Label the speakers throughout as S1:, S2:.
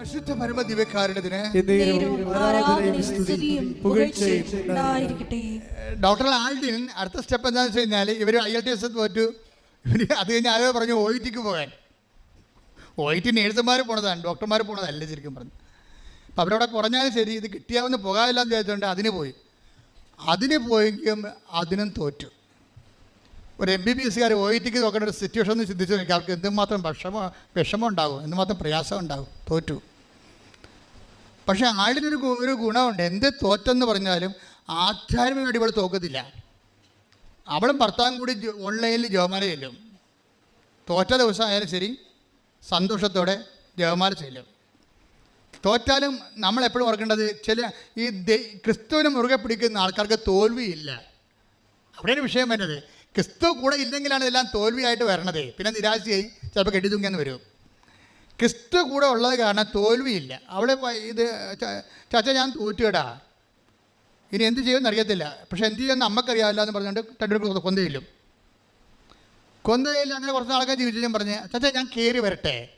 S1: പരിശുദ്ധ പരമ ദിവ്യകാരുണ്യത്തിന് ഡോക്ടർ ആൽഡിൻ അടുത്ത സ്റ്റെപ്പ് എന്താണെന്ന് വെച്ച് കഴിഞ്ഞാൽ ഇവർ ഐ എൽ ടി എസ് തോറ്റു. ഇവർ അത് കഴിഞ്ഞ് ആരോ പറഞ്ഞു ഒ ടിക്ക് പോകാൻ. ഒ ടി നേഴ്സുമാർ പോണതാണ് ഡോക്ടർമാർ പോണതല്ല ശരിക്കും പറഞ്ഞു. അപ്പം അവരവിടെ കുറഞ്ഞാലും ശരി ഇത് കിട്ടിയാവുന്ന പോകാമില്ല എന്ന് വിചാരിച്ചുകൊണ്ട് അതിന് പോയി. അതിന് പോയെങ്കിലും അതിനും തോറ്റു. ഒരു എം ബി ബി എസ്സുകാർ ഒ ടിക്ക് നോക്കേണ്ട ഒരു സിറ്റുവേഷൻ ഒന്ന് ചിന്തിച്ചു നോക്കി അവർക്ക് എന്തുമാത്രം വിഷമം വിഷമം ഉണ്ടാകും എന്തുമാത്രം പ്രയാസം ഉണ്ടാകും തോറ്റു. പക്ഷേ ആളിനൊരു ഒരു ഗുണമുണ്ട്. എന്ത് തോറ്റെന്ന് പറഞ്ഞാലും ആധ്യാത്മികമായിട്ട് ഇവിടെ തോക്കത്തില്ല. അവളും ഭർത്താവും കൂടി ഓൺലൈനിൽ ജോമാല ചെല്ലും. തോറ്റ ദിവസം ആയാലും ശരി സന്തോഷത്തോടെ ജോമാല ചെല്ലും. തോറ്റാലും നമ്മൾ എപ്പോഴും ഓർക്കേണ്ടത് ചില ഈ ക്രിസ്തുവിന് മുറുകെ പിടിക്കുന്ന ആൾക്കാർക്ക് തോൽവിയില്ല. അവിടെയാണ് വിഷയം വരുന്നത്. ക്രിസ്തു കൂടെ ഇല്ലെങ്കിലാണ് ഇതെല്ലാം തോൽവിയായിട്ട് വരണത്. പിന്നെ നിരാശയായി ചിലപ്പോൾ കെട്ടിത്തൂങ്ങിയെന്ന് വരും. ക്രിസ്തു കൂടെ ഉള്ളത് കാരണം തോൽവിയില്ല. അവിടെ ഇത് ചാച്ച ഞാൻ തോറ്റുകടാ ഇനി എന്ത് ചെയ്യുമെന്ന് അറിയത്തില്ല. പക്ഷെ എന്ത് ചെയ്യുമെന്ന് അമ്മക്കറിയാമല്ല എന്ന് പറഞ്ഞുകൊണ്ട് രണ്ടുപേരും കൊന്തയില്ലും കൊന്തയിൽ അങ്ങനെ കുറച്ച് നാളൊക്കെ ജീവിച്ചു ഞാൻ പറഞ്ഞ് ചാച്ച ഞാൻ കയറി വരട്ടെ.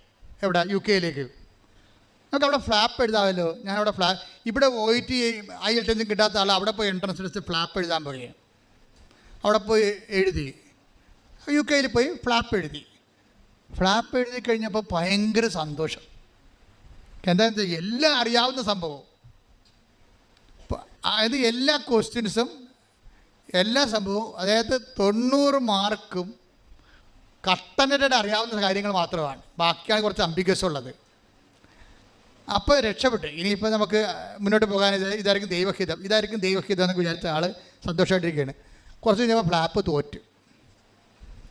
S1: എവിടെ? യു കെയിലേക്ക് നമുക്ക് അവിടെ ഫ്ലാപ്പ് എഴുതാമല്ലോ. ഞാനവിടെ ഫ്ലാ ഇവിടെ പോയിട്ട് ഐ എൽ ടെൻസും കിട്ടാത്ത ആൾ അവിടെ പോയി എൻട്രൻസ് എടുത്ത് ഫ്ലാപ്പ് എഴുതാൻ പോയി. അവിടെ പോയി എഴുതി. യു കെയിൽ പോയി ഫ്ലാപ്പ് എഴുതി. ഫ്ലാപ്പ് എഴുതി കഴിഞ്ഞപ്പോൾ ഭയങ്കര സന്തോഷം. എന്താണെന്ന് വെച്ചാൽ എല്ലാം അറിയാവുന്ന സംഭവം. അതായത് എല്ലാ ക്വസ്റ്റ്യൻസും എല്ലാ സംഭവവും അതായത് തൊണ്ണൂറ് മാർക്കും കട്ടനയുടെ അറിയാവുന്ന കാര്യങ്ങൾ മാത്രമാണ്. ബാക്കിയാണ് കുറച്ച് അംബിഗസ് ഉള്ളത്. അപ്പോൾ രക്ഷപ്പെട്ടു. ഇനിയിപ്പോൾ നമുക്ക് മുന്നോട്ട് പോകാൻ ഇത് ഇതായിരിക്കും ദൈവഹിതം. ഇതായിരിക്കും ദൈവഹിതം എന്നൊക്കെ വിചാരിച്ച ആൾ സന്തോഷമായിട്ടിരിക്കുകയാണ്. കുറച്ച് കഴിഞ്ഞപ്പോൾ ഫ്ലാപ്പ് തോറ്റു.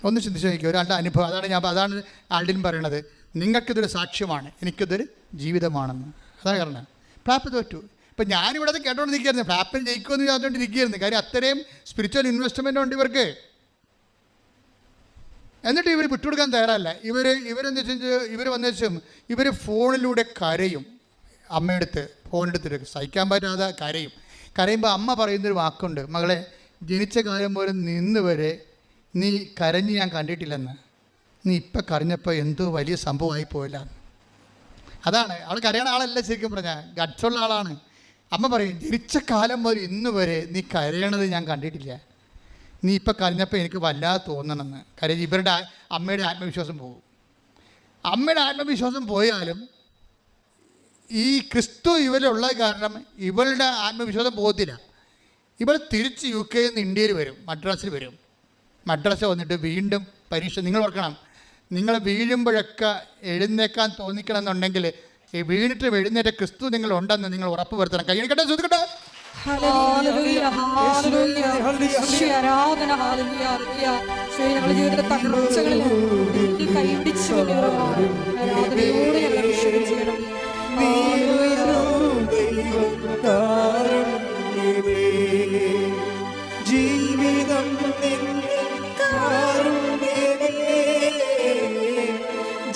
S1: ഒന്ന് ചിന്തിച്ച് നോക്കിയോ ഒരാളുടെ അനുഭവം. അതാണ് ഞാൻ അതാണ് ആൾഡിൻ പറയണത്. നിങ്ങൾക്കിതൊരു സാക്ഷ്യമാണ് എനിക്കിതൊരു ജീവിതമാണെന്ന്. അതാണ് കാരണം. ഫ്ലാപ്പ് തോറ്റു. ഇപ്പം ഞാനിവിടെ കേട്ടോണ്ട് നിൽക്കുകയായിരുന്നു ഫ്ലാപ്പിൽ ജയിക്കുമെന്ന് വിചാരിച്ചുകൊണ്ട് ഇരിക്കുകയായിരുന്നു കാര്യം അത്രയും സ്പിരിച്വൽ ഇൻവെസ്റ്റ്മെന്റ് ഉണ്ട് ഇവർക്ക്. എന്നിട്ട് ഇവർ വിട്ടുകൊടുക്കാൻ തയ്യാറല്ല. ഇവർ ഇവരെന്ന് വെച്ചാൽ ഇവർ വന്നേച്ചും ഇവർ ഫോണിലൂടെ കരയും. അമ്മയെടുത്ത് ഫോണെടുത്തിട്ട് സഹിക്കാൻ പറ്റാതെ കരയും. കരയുമ്പോൾ അമ്മ പറയുന്നൊരു വാക്കുണ്ട്. മകളെ ജനിച്ച കാലം പോലും നിന്ന് വരെ നീ കരഞ്ഞ് ഞാൻ കണ്ടിട്ടില്ലെന്ന്. നീ ഇപ്പം കരഞ്ഞപ്പോൾ എന്തോ വലിയ സംഭവമായി പോയില്ല. അതാണ് അവൾ കരയണ ആളല്ല ശരിക്കും പറഞ്ഞാൽ ഗഡ്സുള്ള ആളാണ്. അമ്മ പറയും ജനിച്ച കാലം മുതൽ ഇന്ന് വരെ നീ കരയണത് ഞാൻ കണ്ടിട്ടില്ല. നീ ഇപ്പം കരഞ്ഞപ്പോൾ എനിക്ക് വല്ലാതെ തോന്നണമെന്ന് കരഞ്ഞ് ഇവരുടെ അമ്മയുടെ ആത്മവിശ്വാസം പോകും. അമ്മയുടെ ആത്മവിശ്വാസം പോയാലും ഈ ക്രിസ്തു ഇവരുള്ള കാരണം ഇവളുടെ ആത്മവിശ്വാസം പോകത്തില്ല. ഇവൾ തിരിച്ച് യു കെയിൽ നിന്ന് ഇന്ത്യയിൽ വരും മദ്രാസിൽ വരും. മദ്രാസ് വന്നിട്ട് വീണ്ടും പരീക്ഷ നിങ്ങൾ ഓർക്കണം നിങ്ങൾ വീഴുമ്പോഴൊക്കെ എഴുന്നേക്കാൻ തോന്നിക്കണം എന്നുണ്ടെങ്കിൽ ഈ വീണിട്ട് എഴുന്നേറ്റ ക്രിസ്തു നിങ്ങൾ ഉണ്ടെന്ന് നിങ്ങൾ ഉറപ്പ് വരുത്തണം കൈ കേട്ടെ
S2: ഹല്ലേലൂയ, ഹല്ലേലൂയ. ഈശോയെ ആരാധന, ഹല്ലേലൂയ, ഹല്ലേലൂയ. ഈശോയെ ഞങ്ങളുടെ ജീവിതത്തിലെ തകർച്ചകളിൽ നീ കൈപിടിച്ച് മുന്നേറുവാൻ ആരാധനയോടെ ഞങ്ങളെ അഭിഷേകം ചെയ്യണം.
S3: ജീവിതം നിന്നിൽ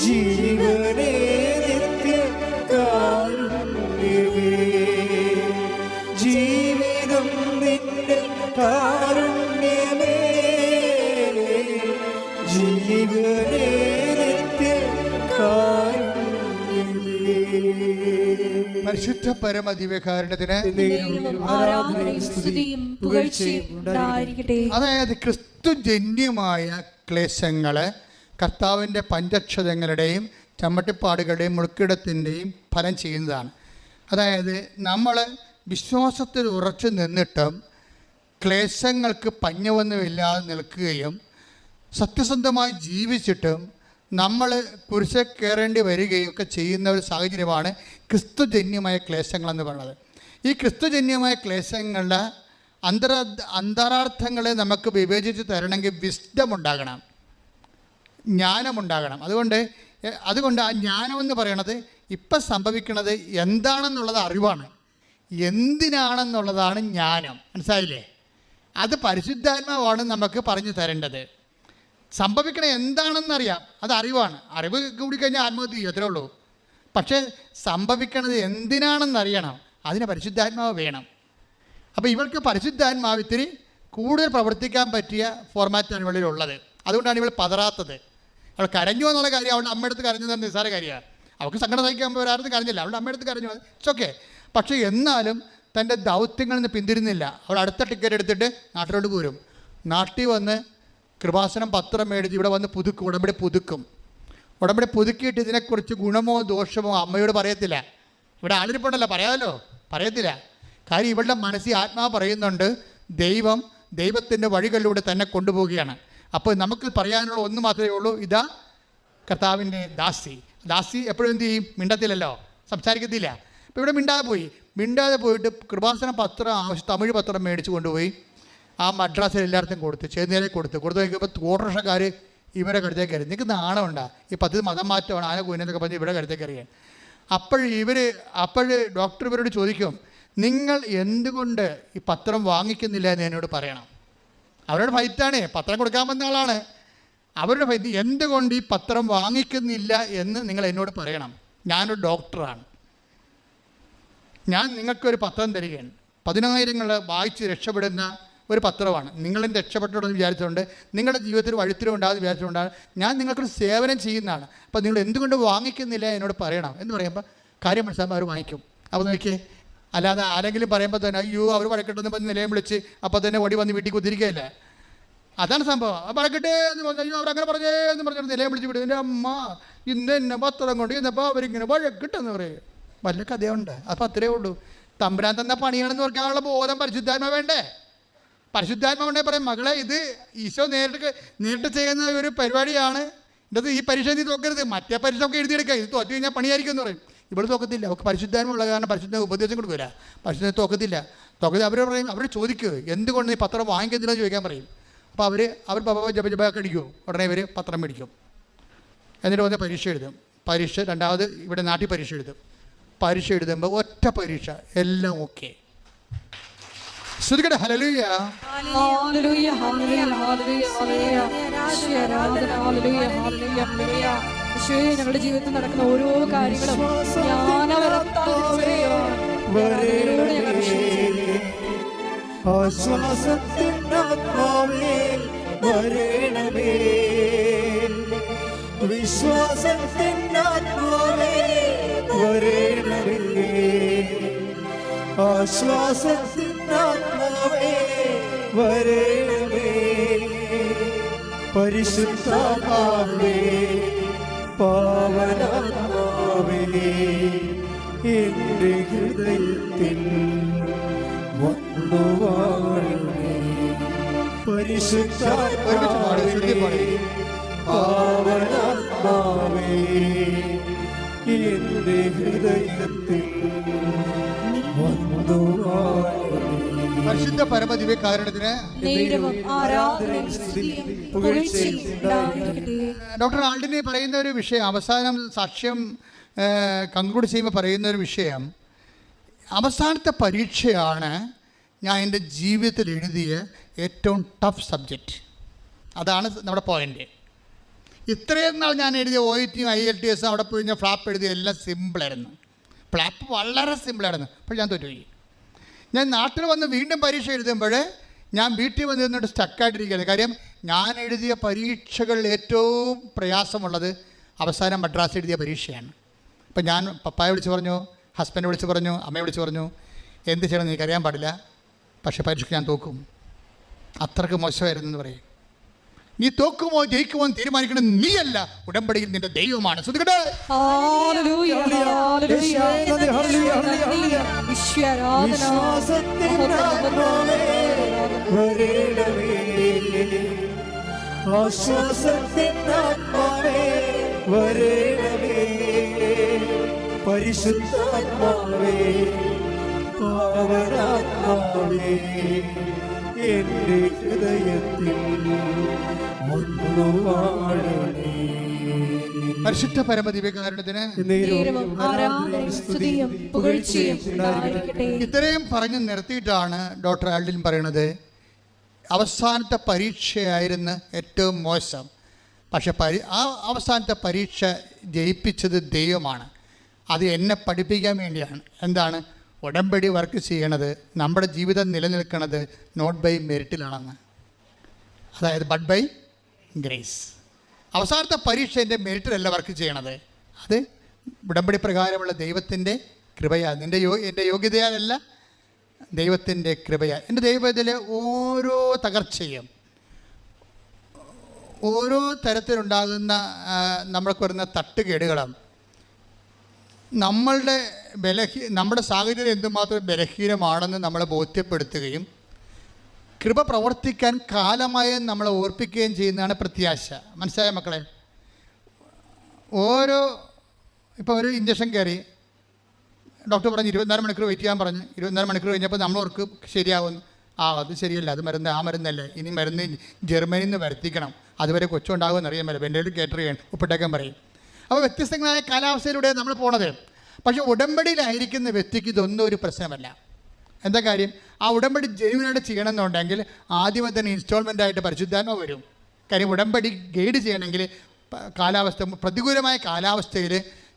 S3: ജീവനേ നിത്യ കാരുണ്യമേ. ജീവിതം നിന്നിൽ കാരുണ്യമേ. ജീവനേ നിത്യ കാരുണ്യമേ
S1: പരിശുദ്ധ പരമ ദിവ്യകാരണത്തിന്
S2: അതായത് ക്രിസ്തു ജന്യമായ പുകഴ്ചയും
S1: കർത്താവിന്റെ പഞ്ചക്ഷതങ്ങളുടെയും ചമ്മട്ടിപ്പാടുകളുടെയും മുൾക്കിടത്തിന്റെയും ഫലം ചെയ്യുന്നതാണ്. അതായത് നമ്മൾ വിശ്വാസത്തിൽ ഉറച്ചു നിന്നിട്ടും ക്ലേശങ്ങൾക്ക് പഞ്ഞവൊന്നുമില്ലാതെ നിൽക്കുകയും സത്യസന്ധമായി ജീവിച്ചിട്ടും നമ്മൾ കുരിശെ കയറേണ്ടി വരികയും ഒക്കെ ചെയ്യുന്ന ഒരു സാഹചര്യമാണ് ക്രിസ്തുജന്യമായ ക്ലേശങ്ങളെന്ന് പറയുന്നത്. ഈ ക്രിസ്തുജന്യമായ ക്ലേശങ്ങളുടെ അന്തര അന്തരാർത്ഥങ്ങളെ നമുക്ക് വിവേചിച്ച് തരണമെങ്കിൽ വിസ്ഡം ഉണ്ടാകണം. ജ്ഞാനമുണ്ടാകണം. അതുകൊണ്ട് അതുകൊണ്ട് ആ ജ്ഞാനമെന്ന് പറയണത് ഇപ്പം സംഭവിക്കുന്നത് എന്താണെന്നുള്ളത് അറിവാണ്. എന്തിനാണെന്നുള്ളതാണ് ജ്ഞാനം. മനസ്സിലായില്ലേ? അത് പരിശുദ്ധാത്മാവാണ് നമുക്ക് പറഞ്ഞു തരേണ്ടത്. സംഭവിക്കണത് എന്താണെന്നറിയാം. അത് അറിവാണ്. അറിവ് കൂടി കഴിഞ്ഞാൽ ആത്മഹത്യ ചെയ്യും അത്രേ ഉള്ളൂ. പക്ഷേ സംഭവിക്കണത് എന്തിനാണെന്നറിയണം. അതിന് പരിശുദ്ധാത്മാവ് വേണം. അപ്പോൾ ഇവൾക്ക് പരിശുദ്ധാത്മാവ് ഇത്തിരി കൂടുതൽ പ്രവർത്തിക്കാൻ പറ്റിയ ഫോർമാറ്റാണ് ഇവളിലുള്ളത്. അതുകൊണ്ടാണ് ഇവൾ പതറാത്തത്. അവൾ കരഞ്ഞു എന്നുള്ള കാര്യം അവളുടെ കരഞ്ഞു തന്നെ നിസ്സാര കാര്യമാണ് അവൾക്ക് സങ്കടം സഹിക്കാൻ ആരും കരഞ്ഞില്ല. അവളുടെ അമ്മയടുത്ത് കരഞ്ഞു. ഇറ്റ്സ് ഓക്കെ പക്ഷേ എന്നാലും തന്റെ ദൗത്യങ്ങളിൽ നിന്ന് പിന്തിരുന്നില്ല അവൾ അടുത്ത ടിക്കറ്റ് എടുത്തിട്ട് നാട്ടിലോട്ട് പോരും. നാട്ടിൽ വന്ന് കൃപാസനം പത്രം മേടിച്ച് ഇവിടെ വന്ന് പുതുക്കും. ഉടമ്പടി പുതുക്കും. ഉടമ്പടി പുതുക്കിയിട്ട് ഇതിനെക്കുറിച്ച് ഗുണമോ ദോഷമോ അമ്മയോട് പറയത്തില്ല. ഇവിടെ ആളിരിപ്പുണ്ടല്ലോ. പറയാമല്ലോ പറയത്തില്ല. കാര്യം ഇവളുടെ മനസ്സിൽ ആത്മാവ് പറയുന്നുണ്ട്. ദൈവം ദൈവത്തിന്റെ വഴികളിലൂടെ തന്നെ കൊണ്ടുപോവുകയാണ്. അപ്പോൾ നമുക്ക് പറയാനുള്ള ഒന്ന് മാത്രമേ ഉള്ളൂ. ഇതാ കർത്താവിന്റെ ദാസി. ദാസി എപ്പോഴും എന്ത് ചെയ്യും? മിണ്ടത്തില്ലല്ലോ. സംസാരിക്കത്തില്ല. അപ്പോൾ ഇവിടെ മിണ്ടാതെ പോയി. മിണ്ടാതെ പോയിട്ട് കൃപാസന പത്രം ആവശ്യം തമിഴ് പത്രം മേടിച്ച് കൊണ്ടുപോയി ആ മദ്രാസിൽ എല്ലായിടത്തും കൊടുത്ത് ചേന്നേരെ കൊടുത്ത്. കൊടുത്തു നോക്കിയപ്പോൾ ഓട്ടോറിക്ഷക്കാർ ഇവരെ കടുത്തേക്ക് കയറി. നിങ്ങൾക്ക് നാണമുണ്ടാ ഈ പദ്ധതി മതം മാറ്റമാണ്. ആന കുഞ്ഞെന്നൊക്കെ പറഞ്ഞ് ഇവിടെ കടുത്തേക്ക് അറിയാൻ അപ്പോൾ ഇവർ അപ്പോൾ ഡോക്ടർ ഇവരോട് ചോദിക്കും നിങ്ങൾ എന്തുകൊണ്ട് ഈ പത്രം വാങ്ങിക്കുന്നില്ല എന്ന് എന്നോട് പറയണം? അവരുടെ ഫൈറ്റാണ്. പത്രം കൊടുക്കാൻ വന്ന ആളാണ്. അവരുടെ ഫൈറ്റ് എന്തുകൊണ്ട് ഈ പത്രം വാങ്ങിക്കുന്നില്ല എന്ന് നിങ്ങൾ എന്നോട് പറയണം. ഞാനൊരു ഡോക്ടറാണ്. ഞാൻ നിങ്ങൾക്കൊരു പത്രം തരികയാണ്. പതിനായിരങ്ങൾ വായിച്ച് രക്ഷപ്പെടുന്ന ഒരു പത്രമാണ്. നിങ്ങളും രക്ഷപ്പെട്ടോടെന്ന് വിചാരിച്ചുകൊണ്ട് നിങ്ങളുടെ ജീവിതത്തിൽ വഴുത്തിലും ഉണ്ടാകുന്ന വിചാരിച്ചുകൊണ്ടാണ് ഞാൻ നിങ്ങൾക്കൊരു സേവനം ചെയ്യുന്നതാണ്. അപ്പോൾ നിങ്ങൾ എന്തുകൊണ്ട് വാങ്ങിക്കുന്നില്ല എന്നോട് പറയണം എന്ന് പറയുമ്പോൾ കാര്യം മനസ്സിലാകുമ്പോൾ അവർ വാങ്ങിക്കും. അപ്പോൾ നോക്കിയേ അല്ലാതെ ആരെങ്കിലും പറയുമ്പോൾ തന്നെ അയ്യോ അവർ വഴക്കിട്ടെന്ന് പറഞ്ഞ് നിലയം വിളിച്ച് അപ്പോൾ തന്നെ ഓടി വന്ന് വീട്ടിൽ കുതിരിക്കുകയല്ല അതാണ് സംഭവം. ആ വഴക്കിട്ടേ എന്ന് പറഞ്ഞു അയ്യോ അവരങ്ങനെ പറഞ്ഞേ എന്ന് പറഞ്ഞു നിലയം വിളിച്ച് വിടും. എന്റെ അമ്മ ഇന്ന് എന്നെ പത്രം കൊണ്ട് ഇന്നപ്പോൾ അവരിങ്ങനെ വഴക്കിട്ടെന്ന് പറയും. വല്ല കഥയുണ്ട്. അപ്പോൾ അത്രേ ഉള്ളൂ. തമ്പുരാൻ തന്ന പണിയാണെന്ന് പറഞ്ഞാലുള്ള ബോധം പരിശുദ്ധാത്മ വേണ്ടേ? പരിശുദ്ധാത്മ വേണ്ടേ പറയും. മകളെ ഇത് ഈശോ നേരിട്ട് നേരിട്ട് ചെയ്യുന്ന ഒരു പരിപാടിയാണ്. ഇത് ഈ പരീക്ഷ നീ തോക്കരുത് മറ്റേ പരീക്ഷ നമുക്ക് എഴുതിയെടുക്കുക ഇത് തോറ്റു കഴിഞ്ഞാൽ പണിയായിരിക്കും എന്ന് പറയും. ഇവിടെ തോക്കത്തില്ല. അവർക്ക് പരിശുദ്ധാനുള്ള കാരണം പരിശുദ്ധ ഉപദേശം കൊടുക്കില്ല പരിശുദ്ധ തോക്കത്തില്ല. തോക്കത്തിൽ അവർ പറയും അവർ ചോദിക്കുക എന്തുകൊണ്ട് നീ പത്രം വാങ്ങിക്കുന്നില്ലെന്ന് ചോദിക്കാൻ പറയും. അപ്പോൾ അവർ അവർ ബാബ ജപ ജപൊക്കെ അടിക്കും. ഉടനെ ഇവർ പത്രം മേടിക്കും. എന്നിട്ട് വന്ന് പരീക്ഷ എഴുതും. പരീക്ഷ രണ്ടാമത് ഇവിടെ നാട്ടിൽ പരീക്ഷ എഴുതും. പരീക്ഷ എഴുതുമ്പോൾ ഒറ്റ പരീക്ഷ. എല്ലാം ഓക്കെ. ശ്രുതികട ഹലലുയ
S2: ഹല്ലേലൂയ ഈശോയെ ആരാധന ഹല്ലേലൂയ ഹല്ലേലൂയ ഹല്ലേലൂയ. ഈശോയെ ഞങ്ങളുടെ ജീവിതത്തിൽ നടക്കുന്ന ഓരോ കാര്യങ്ങളും വിശ്വസിക്കുന്നു.
S3: ആശ്വാസത്തിനാത്മാവേ വരണമേ വിശ്വാസത്തിനാത്മാവേ വരണമേ ആശ്വാസത്തിനാത്മാവേ പരിശുദ്ധാത്മാവേ പാവനാത്മാവേ എന്റെ ഹൃദയത്തിൽ വന്നു. പരിശുദ്ധാത്മാവേ ഹൃദയത്തിൽ
S1: പരിശുദ്ധ പരമദിവ്യ കാരണത്തിന്. ഡോക്ടർ ആൾഡിനെ പറയുന്ന ഒരു വിഷയം അവസാനം സാക്ഷ്യം കൺക്ലൂഡ് ചെയ്യുമ്പോൾ പറയുന്ന ഒരു വിഷയം. അവസാനത്തെ പരീക്ഷയാണ് ഞാൻ എന്റെ ജീവിതത്തിൽ എഴുതിയ ഏറ്റവും ടഫ് സബ്ജക്റ്റ് അതാണ് നമ്മുടെ പോയിന്റ് ഇത്രയും നാൾ ഞാൻ എഴുതിയ ഒ ഇ ടിയും ഐ എൽ ടി എസും അവിടെ പോയി ഞാൻ ഫ്ലാപ്പ് എഴുതിയ എല്ലാം സിമ്പിളായിരുന്നു ഫ്ലാപ്പ് വളരെ സിമ്പിളായിരുന്നു അപ്പോൾ ഞാൻ തോറ്റുപോയി. ഞാൻ നാട്ടിൽ വന്ന് വീണ്ടും പരീക്ഷ എഴുതുമ്പോൾ ഞാൻ വീട്ടിൽ വന്ന് നിന്നിട്ട് സ്റ്റക്കായിട്ടിരിക്കുകയാണ് കാര്യം ഞാൻ എഴുതിയ പരീക്ഷകളിൽ ഏറ്റവും പ്രയാസമുള്ളത് അവസാനം മദ്രാസ് എഴുതിയ പരീക്ഷയാണ്. അപ്പം ഞാൻ പപ്പായെ വിളിച്ച് പറഞ്ഞു ഹസ്ബൻഡ് വിളിച്ച് പറഞ്ഞു അമ്മയെ വിളിച്ച് പറഞ്ഞു എന്ത് ചെയ്യണം എനിക്കറിയാൻ പാടില്ല പക്ഷേ പരീക്ഷയ്ക്ക് ഞാൻ തോക്കും. അത്രയ്ക്ക് മോശമായിരുന്നു എന്ന് പറയും. നീ തോക്കുമോ ജയിക്കുമോ എന്ന് തീരുമാനിക്കണം നീയല്ല ഉടമ്പടിയിൽ നിന്റെ ദൈവമാണ്. ശ്രദ്ധിക്കട്ടെ?
S3: പരിശുദ്ധാത്മാവേ പാവനാത്മാവേ എന്റെ ഹൃദയത്തിൽ വന്നു വാഴണേ
S1: പരിശുദ്ധ പരമദിവ്യകാരണത്തിന്
S2: നേരവും ആരാധനയും സ്തുതിയും പുകഴ്ചയും ഉണ്ടായിരിക്കട്ടെ.
S1: ഇത്രയും പറഞ്ഞു നിർത്തിയിട്ടാണ് ഡോക്ടർ ആൽഡിൻ പറയണത്. അവസാനത്തെ പരീക്ഷയായിരുന്നു ഏറ്റവും മോശം. പക്ഷെ പരി ആ അവസാനത്തെ പരീക്ഷ ജയിപ്പിച്ചത് ദൈവമാണ്. അത് എന്നെ പഠിപ്പിക്കാൻ വേണ്ടിയാണ്. എന്താണ്? ഉടമ്പടി വർക്ക് ചെയ്യണത്. നമ്മുടെ ജീവിതം നിലനിൽക്കുന്നത് നോട്ട് ബൈ മെറിറ്റിലാണെന്ന്. അതായത് ബട്ട് ബൈ ഗ്രേസ്. അവസാനത്തെ പരീക്ഷ എന്റെ മെറിറ്റിലല്ല വർക്ക് ചെയ്യണത്. അത് ഉടമ്പടി പ്രകാരമുള്ള ദൈവത്തിന്റെ കൃപയാണ് നിന്റെ യോ എന്റെ യോഗ്യതയാലല്ല ദൈവത്തിന്റെ കൃപയാണ് എന്റെ ദൈവത്തിലെ ഓരോ തകർച്ചയും ഓരോ തരത്തിലുണ്ടാകുന്ന നമ്മൾക്ക് വരുന്ന തട്ടുകേടുകളും നമ്മളുടെ ബലഹീ നമ്മുടെ സാഹചര്യം എന്തുമാത്രം ബലഹീനമാണെന്ന് നമ്മളെ ബോധ്യപ്പെടുത്തുകയും കൃപ പ്രവർത്തിക്കാൻ കാലമായി നമ്മളെ ഓർപ്പിക്കുകയും ചെയ്യുന്നതാണ് പ്രത്യാശ. മനസ്സിലായ മക്കളെ? ഓരോ ഇപ്പോൾ ഒരു ഇഞ്ചക്ഷൻ കയറി. ഡോക്ടർ പറഞ്ഞു ഇരുപത്തിനാല് മണിക്കൂർ വെയിറ്റ് ചെയ്യാൻ പറഞ്ഞു. ഇരുപത്തിനാല് മണിക്കൂർ കഴിഞ്ഞപ്പോൾ നമ്മൾ ഓർക്ക് ശരിയാവും ആ അത് ശരിയല്ല. അത് മരുന്ന് ആ മരുന്നല്ലേ. ഇനി മരുന്ന് ജർമ്മനിയിൽ നിന്ന് വരുത്തിക്കണം. അതുവരെ കൊച്ചുണ്ടാകുമെന്ന് അറിയാൻ പറ്റില്ല വെന്റെയിൽ കേറ്റർ ചെയ്യണം. ഉപ്പിട്ടേക്കാൻ പറയും. അപ്പോൾ വ്യത്യസ്തങ്ങളായ കാലാവസ്ഥയിലൂടെ നമ്മൾ പോണത്. പക്ഷേ ഉടമ്പടിയിലായിരിക്കുന്ന വ്യക്തിക്ക് ഇതൊന്നും ഒരു പ്രശ്നമല്ല. എന്താ കാര്യം? ആ ഉടമ്പടി ജെനുവിനായിട്ട് ചെയ്യണമെന്നുണ്ടെങ്കിൽ ആദ്യമേ തന്നെ ഇൻസ്റ്റാൾമെന്റ് ആയിട്ട് പരിശുദ്ധാത്മ വരും. കാര്യം ഉടമ്പടി ഗൈഡ് ചെയ്യണമെങ്കിൽ കാലാവസ്ഥ പ്രതികൂലമായ കാലാവസ്ഥയിൽ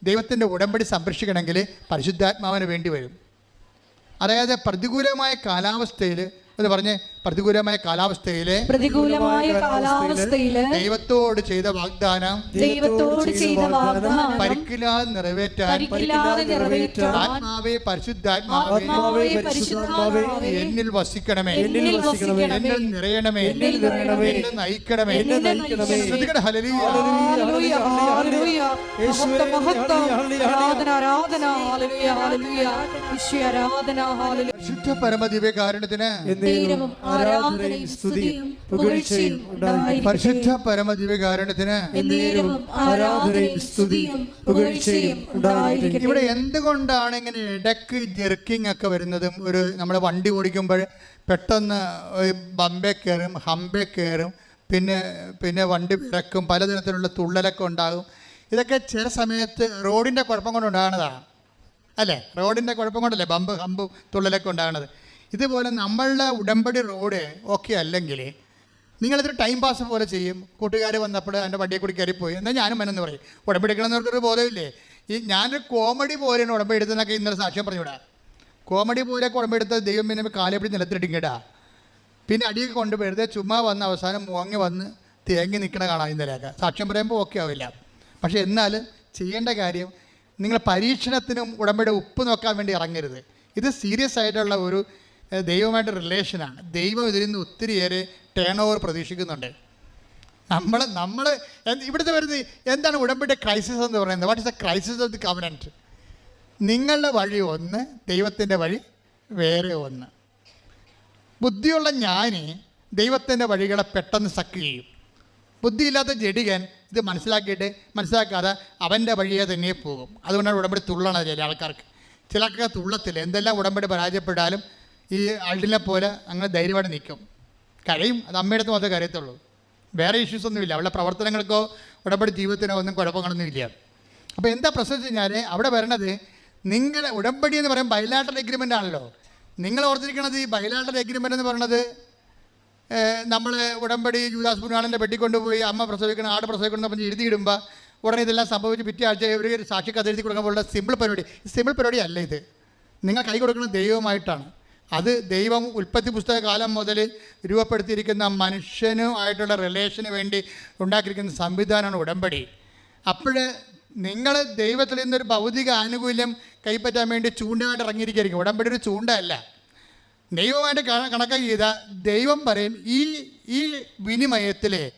S1: ദൈവത്തിന്റെ ഉടമ്പടി സംരക്ഷിക്കണമെങ്കിൽ പരിശുദ്ധാത്മാവിന് വേണ്ടി വരും. അതായത് പ്രതികൂലമായ കാലാവസ്ഥയിൽ എന്ന് പറഞ്ഞ് പ്രതികൂലമായ കാലാവസ്ഥയിലെ
S2: പ്രതികൂലമായ കാലാവസ്ഥയിലെ
S1: ദൈവത്തോട് ചെയ്ത വാഗ്ദാനം
S2: ദൈവത്തോട് ചെയ്ത വാഗ്ദാനം
S1: പരിക്കില്ലാതെ നിറവേറ്റാൻ
S2: പരിക്കില്ലാതെ നിറവേറ്റാൻ
S1: ആത്മാവേ പരിശുദ്ധാത്മാവേ
S2: ആത്മാവേ പരിശുദ്ധാത്മാവേ
S1: എന്നിൽ വസിക്കണമേ.
S2: എന്നിൽ വസിക്കണമേ.
S1: എന്നിൽ നിറയണമേ.
S2: എന്നിൽ നിറയണമേ.
S1: എന്നെ നയിക്കണമേ.
S2: എന്നെ നയിക്കണമേ.
S1: ശ്രദ്ധിക്കട്ടെ, ഹല്ലേലൂയ.
S2: ഹല്ലേലൂയ, ഹല്ലേലൂയ. മഹത്വം, മഹത്വം. ആരാധന ആരാധന. ഹല്ലേലൂയ, ഹല്ലേലൂയ. ഈശോയെ ആരാധന. ഹല്ലേലൂയ.
S1: ശുദ്ധ പരമദിവ്യകാരണത്തിന്
S2: ദൈവവും ആരാധനയും സ്തുതിയും പുകഴ്ചയും.
S1: പരിശുദ്ധ പരമദിവ്യകാരണത്തിന്
S2: ആരാധനയും സ്തുതിയും പുകഴ്ചയും
S1: ഇവിടെ എന്തുകൊണ്ടാണ് ഇങ്ങനെ ഇടയ്ക്ക് ജെർക്കിംഗ് ഒക്കെ വരുന്നതും ഒരു നമ്മുടെ വണ്ടി ഓടിക്കുമ്പോൾ പെട്ടെന്ന് ബമ്പെ കയറും ഹമ്പേ കയറും പിന്നെ പിന്നെ വണ്ടി വിടക്കും പലതരത്തിലുള്ള തുള്ളലൊക്കെ ഉണ്ടാകും. ഇതൊക്കെ ചില സമയത്ത് റോഡിന്റെ കുഴപ്പം കൊണ്ട് ഉണ്ടാകുന്നതാണ്. അല്ലേ? റോഡിന്റെ കുഴപ്പം കൊണ്ടല്ലേ ബമ്പ് ഹമ്പും തുള്ളലൊക്കെ ഉണ്ടാകുന്നത്. ഇതുപോലെ നമ്മളുടെ ഉടമ്പടി റോഡ് ഓക്കെ അല്ലെങ്കിൽ നിങ്ങളിതൊരു ടൈം പാസ് പോലെ ചെയ്യും. കൂട്ടുകാർ വന്നപ്പോൾ എന്റെ വണ്ടിയെ കൂടി കയറിപ്പോയി. എന്നാൽ ഞാനും എന്നു പറയും. ഉടമ്പടി എടുക്കണമെന്നവർക്കൊരു ബോധമില്ലേ? ഈ ഞാനൊരു കോമഡി പോലെയാണ് ഉടമ്പടി എടുത്തതെന്നൊക്കെ ഇന്നലെ സാക്ഷ്യം പറഞ്ഞുവിടാ കോമഡി പോലെ ഉടമ്പെടുത്ത ദൈവം പിന്നെ കാലെപ്പിടി നിലത്തിട്ടിങ്ങടാ. പിന്നെ അടിയൊക്കെ കൊണ്ട് ചുമ്മാ വന്ന് അവസാനം മുങ്ങി വന്ന് തേങ്ങി നിൽക്കണ കാണാം ഇന്നലെയൊക്കെ. സാക്ഷ്യം പറയുമ്പോൾ ഓക്കെ ആവില്ല. പക്ഷേ എന്നാൽ ചെയ്യേണ്ട കാര്യം നിങ്ങൾ പരീക്ഷണത്തിനും ഉടമ്പടി ഉപ്പ് നോക്കാൻ വേണ്ടി ഇറങ്ങരുത്. ഇത് സീരിയസ് ആയിട്ടുള്ള ഒരു ദൈവമായിട്ട് റിലേഷനാണ് ദൈവം ഇതിൽ നിന്ന് ഒത്തിരിയേറെ ടേൺ ഓവർ പ്രതീക്ഷിക്കുന്നുണ്ട്. നമ്മൾ നമ്മൾ ഇവിടുത്തെ വരുന്നത് എന്താണ് ഉടമ്പടി ക്രൈസിസ് എന്ന് പറയുന്നത്? What is a crisis of the covenant നിങ്ങളുടെ വഴി ഒന്ന് ദൈവത്തിന്റെ വഴി വേറെ ഒന്ന്. ബുദ്ധിയുള്ള ജ്ഞാനി ദൈവത്തിന്റെ വഴികളെ പെട്ടെന്ന് സക്ക് ചെയ്യും. ബുദ്ധിയില്ലാത്ത ജഡികൻ ഇത് മനസ്സിലാക്കിയിട്ട് മനസ്സിലാക്കാതെ അവന്റെ വഴിയെ തന്നെ പോകും. അതുകൊണ്ടാണ് ഉടമ്പടി തുള്ളണത് ചില ആൾക്കാർക്ക്. ചില ആൾക്കാർക്ക് തുള്ളത്തില്ല. എന്തെല്ലാം ഉടമ്പടി പരാജയപ്പെട്ടാലും ഈ അൾഡിനെ പോലെ അങ്ങനെ ധൈര്യമായിട്ട് നിൽക്കും. കരയും അത് അമ്മയുടെ അടുത്ത് മാത്രമേ കരയത്തുള്ളൂ. വേറെ ഇഷ്യൂസ് ഒന്നുമില്ല അവളുടെ പ്രവർത്തനങ്ങൾക്കോ ഉടമ്പടി ജീവിതത്തിനോ ഒന്നും കുഴപ്പങ്ങളൊന്നും ഇല്ല. അപ്പോൾ എന്താ പ്രശ്നം വെച്ച് കഴിഞ്ഞാൽ അവിടെ വരണത് നിങ്ങളുടെ ഉടമ്പടി എന്ന് പറയും ബൈലാട്ടൽ എഗ്രിമെന്റ് ആണല്ലോ. നിങ്ങൾ ഓർത്തിരിക്കണത് ഈ ബൈലാട്ടൽ എഗ്രിമെന്റ് എന്ന് പറയുന്നത് നമ്മൾ ഉടമ്പടി ജൂദാസ് പുരാണന്റെ വെട്ടിക്കൊണ്ടുപോയി അമ്മ പ്രസവിക്കണം ആട് പ്രസവിക്കണം പറഞ്ഞ് എഴുതിയിടുമ്പോൾ ഉടനെ ഇതെല്ലാം സംഭവിച്ച് പിറ്റേ ആഴ്ച ഒരു സാക്ഷി കഥ എഴുതി കൊടുക്കുമ്പോൾ സിമ്പിൾ പരിപാടി. സിമ്പിൾ പരിപാടി അല്ല ഇത്. നിങ്ങൾ കൈ കൊടുക്കുന്നത് ദൈവമായിട്ടാണ് അത് ദൈവം ഉൽപ്പത്തി പുസ്തക കാലം മുതൽ രൂപപ്പെടുത്തിയിരിക്കുന്ന മനുഷ്യനുമായിട്ടുള്ള റിലേഷന് വേണ്ടി ഉണ്ടാക്കിയിരിക്കുന്ന സംവിധാനമാണ് ഉടമ്പടി. അപ്പോൾ നിങ്ങൾ ദൈവത്തിൽ നിന്നൊരു ഭൗതിക ആനുകൂല്യം കൈപ്പറ്റാൻ വേണ്ടി ചൂണ്ടയായിട്ട് ഇറങ്ങിയിരിക്കുകയായിരിക്കും. ഉടമ്പടി ഒരു ചൂണ്ടയല്ല ദൈവമായിട്ട് കണ- കണക്കാക്കി ചെയ്താൽ ദൈവം പറയും ഈ ഈ വിനിമയത്തിൽ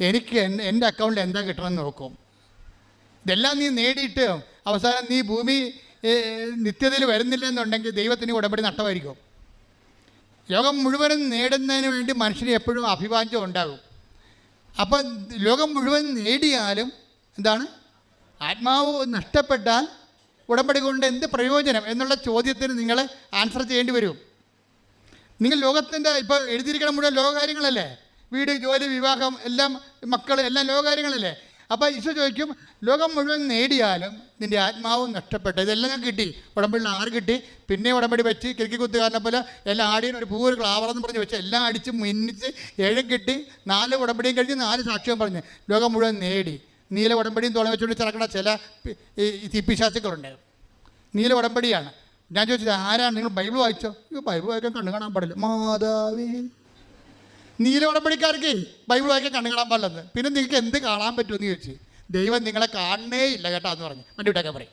S1: എനിക്ക് എന്റെ അക്കൗണ്ടിൽ എന്താ കിട്ടണമെന്ന് നോക്കും. ഇതെല്ലാം നീ നേടിയിട്ട് അവസാനം നീ ഭൂമി നിത്യതയിൽ വരുന്നില്ല എന്നുണ്ടെങ്കിൽ ദൈവത്തിന് ഉടമ്പടി നഷ്ടമായിരിക്കും. ലോകം മുഴുവനും നേടുന്നതിന് വേണ്ടി മനുഷ്യന് എപ്പോഴും അഭിവാഞ്ചം ഉണ്ടാകും. അപ്പം ലോകം മുഴുവൻ നേടിയാലും എന്താണ്? ആത്മാവ് നഷ്ടപ്പെട്ടാൽ ഉടമ്പടി കൊണ്ട് എന്ത് പ്രയോജനം എന്നുള്ള ചോദ്യത്തിന് നിങ്ങൾ ആൻസർ ചെയ്യേണ്ടി വരും. നിങ്ങൾ ലോകത്തിന്റെ ഇപ്പോൾ എഴുതിയിരിക്കണം മുഴുവൻ ലോകകാര്യങ്ങളല്ലേ? വീട് ജോലി വിവാഹം എല്ലാം മക്കൾ എല്ലാം ലോകകാര്യങ്ങളല്ലേ? അപ്പോൾ ഈശോ ചോദിക്കും ലോകം മുഴുവൻ നേടിയാലും നിന്റെ ആത്മാവ് നഷ്ടപ്പെട്ടു. ഇതെല്ലാം ഞാൻ കിട്ടി. ഉടമ്പടിയിൽ ആറ് കിട്ടി. പിന്നെ ഉടമ്പടി വെച്ച് കിഴക്കി കുത്തുകാരനെ പോലെ എല്ലാം ആടിയും ഒരു പൂവ് ഒരു ക്ലാവറെന്ന് പറഞ്ഞ് വെച്ച് എല്ലാം അടിച്ച് മിന്നിച്ച് ഏഴും കിട്ടി. നാല് ഉടമ്പടിയും കഴിഞ്ഞ് നാല് സാക്ഷ്യവും പറഞ്ഞ്. ലോകം മുഴുവൻ നേടി. നീല ഉടമ്പടിയും തുള വെച്ചുകൊണ്ട് ചിറക്കണ ചില ഈ തിപ്പിശാസുക്കളുണ്ട് നീല ഉടമ്പടിയാണ് ഞാൻ ചോദിച്ചത് ആരാണ്? നിങ്ങൾ ബൈബിൾ വായിച്ചോ? ഈ ബൈബിൾ വായിക്കാൻ കണ്ണു കാണാൻ പാടില്ല. മാതാവേ. നീല ഉടമ്പടിക്കാർക്ക് ബൈബിൾ വായിക്കാൻ കണ്ണു കാണാൻ പാടില്ലെന്ന്. പിന്നെ നിങ്ങൾക്ക് എന്ത് കാണാൻ പറ്റുമെന്ന് ചോദിച്ചു ദൈവം നിങ്ങളെ കാണണേ ഇല്ല കേട്ടോ എന്ന് പറഞ്ഞു. വണ്ടി വിട്ടൊക്കെ പറയും.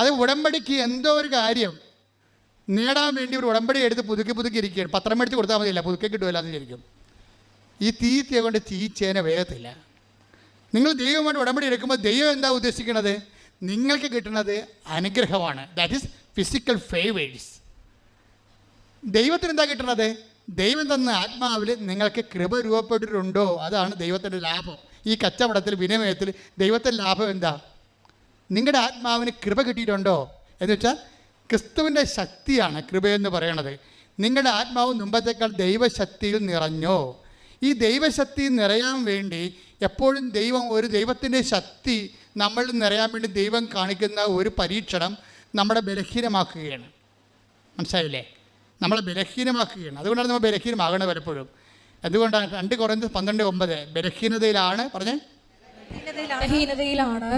S1: അത് ഉടമ്പടിക്ക് എന്തോ ഒരു കാര്യം നേടാൻ വേണ്ടി ഒരു ഉടമ്പടി എടുത്ത് പുതുക്കി പുതുക്കി ഇരിക്കുകയാണ്. പത്രം എടുത്ത് കൊടുത്താൽ മതിയില്ല? പുതുക്കി കിട്ടുമല്ല എന്ന് ശരിക്കും ഈ തീറ്റയെ കൊണ്ട് തീച്ചേനെ വേഗത്തില്ല. നിങ്ങൾ ദൈവമായിട്ട് ഉടമ്പടി എടുക്കുമ്പോൾ ദൈവം എന്താ ഉദ്ദേശിക്കുന്നത്? നിങ്ങൾക്ക് കിട്ടുന്നത് അനുഗ്രഹമാണ്. ദാറ്റ് ഈസ് ഫിസിക്കൽ ഫേവേഴ്സ് ദൈവത്തിന് എന്താ കിട്ടുന്നത്? ദൈവം തന്ന ആത്മാവിൽ നിങ്ങൾക്ക് കൃപ രൂപപ്പെട്ടിട്ടുണ്ടോ? അതാണ് ദൈവത്തിന്റെ ലാഭം. ഈ കച്ചവടത്തിൽ വിനിമയത്തിൽ ദൈവത്തിന്റെ ലാഭം എന്താ? നിങ്ങളുടെ ആത്മാവിന് കൃപ കിട്ടിയിട്ടുണ്ടോ? എന്ന് വെച്ചാൽ ക്രിസ്തുവിന്റെ ശക്തിയാണ് കൃപയെന്ന് പറയണത്. നിങ്ങളുടെ ആത്മാവ് മുമ്പത്തേക്കാൾ ദൈവശക്തിയിൽ നിറഞ്ഞോ? ഈ ദൈവശക്തി നിറയാൻ വേണ്ടി എപ്പോഴും ദൈവം ഒരു ദൈവത്തിന്റെ ശക്തി നമ്മൾ നിറയാൻ വേണ്ടി ദൈവം കാണിക്കുന്ന ഒരു പരീക്ഷണം നമ്മുടെ ബലഹീനമാക്കുകയാണ്. മനസ്സിലായില്ലേ? നമ്മളെ ബലഹീനമാക്കുകയാണ്. അതുകൊണ്ടാണ് നമ്മൾ ബലഹീനമാകണത് പലപ്പോഴും. എന്തുകൊണ്ടാണ് രണ്ട് കുറഞ്ഞ പന്ത്രണ്ട് ഒമ്പത് ബലഹീനതയിലാണ്? പറഞ്ഞേ.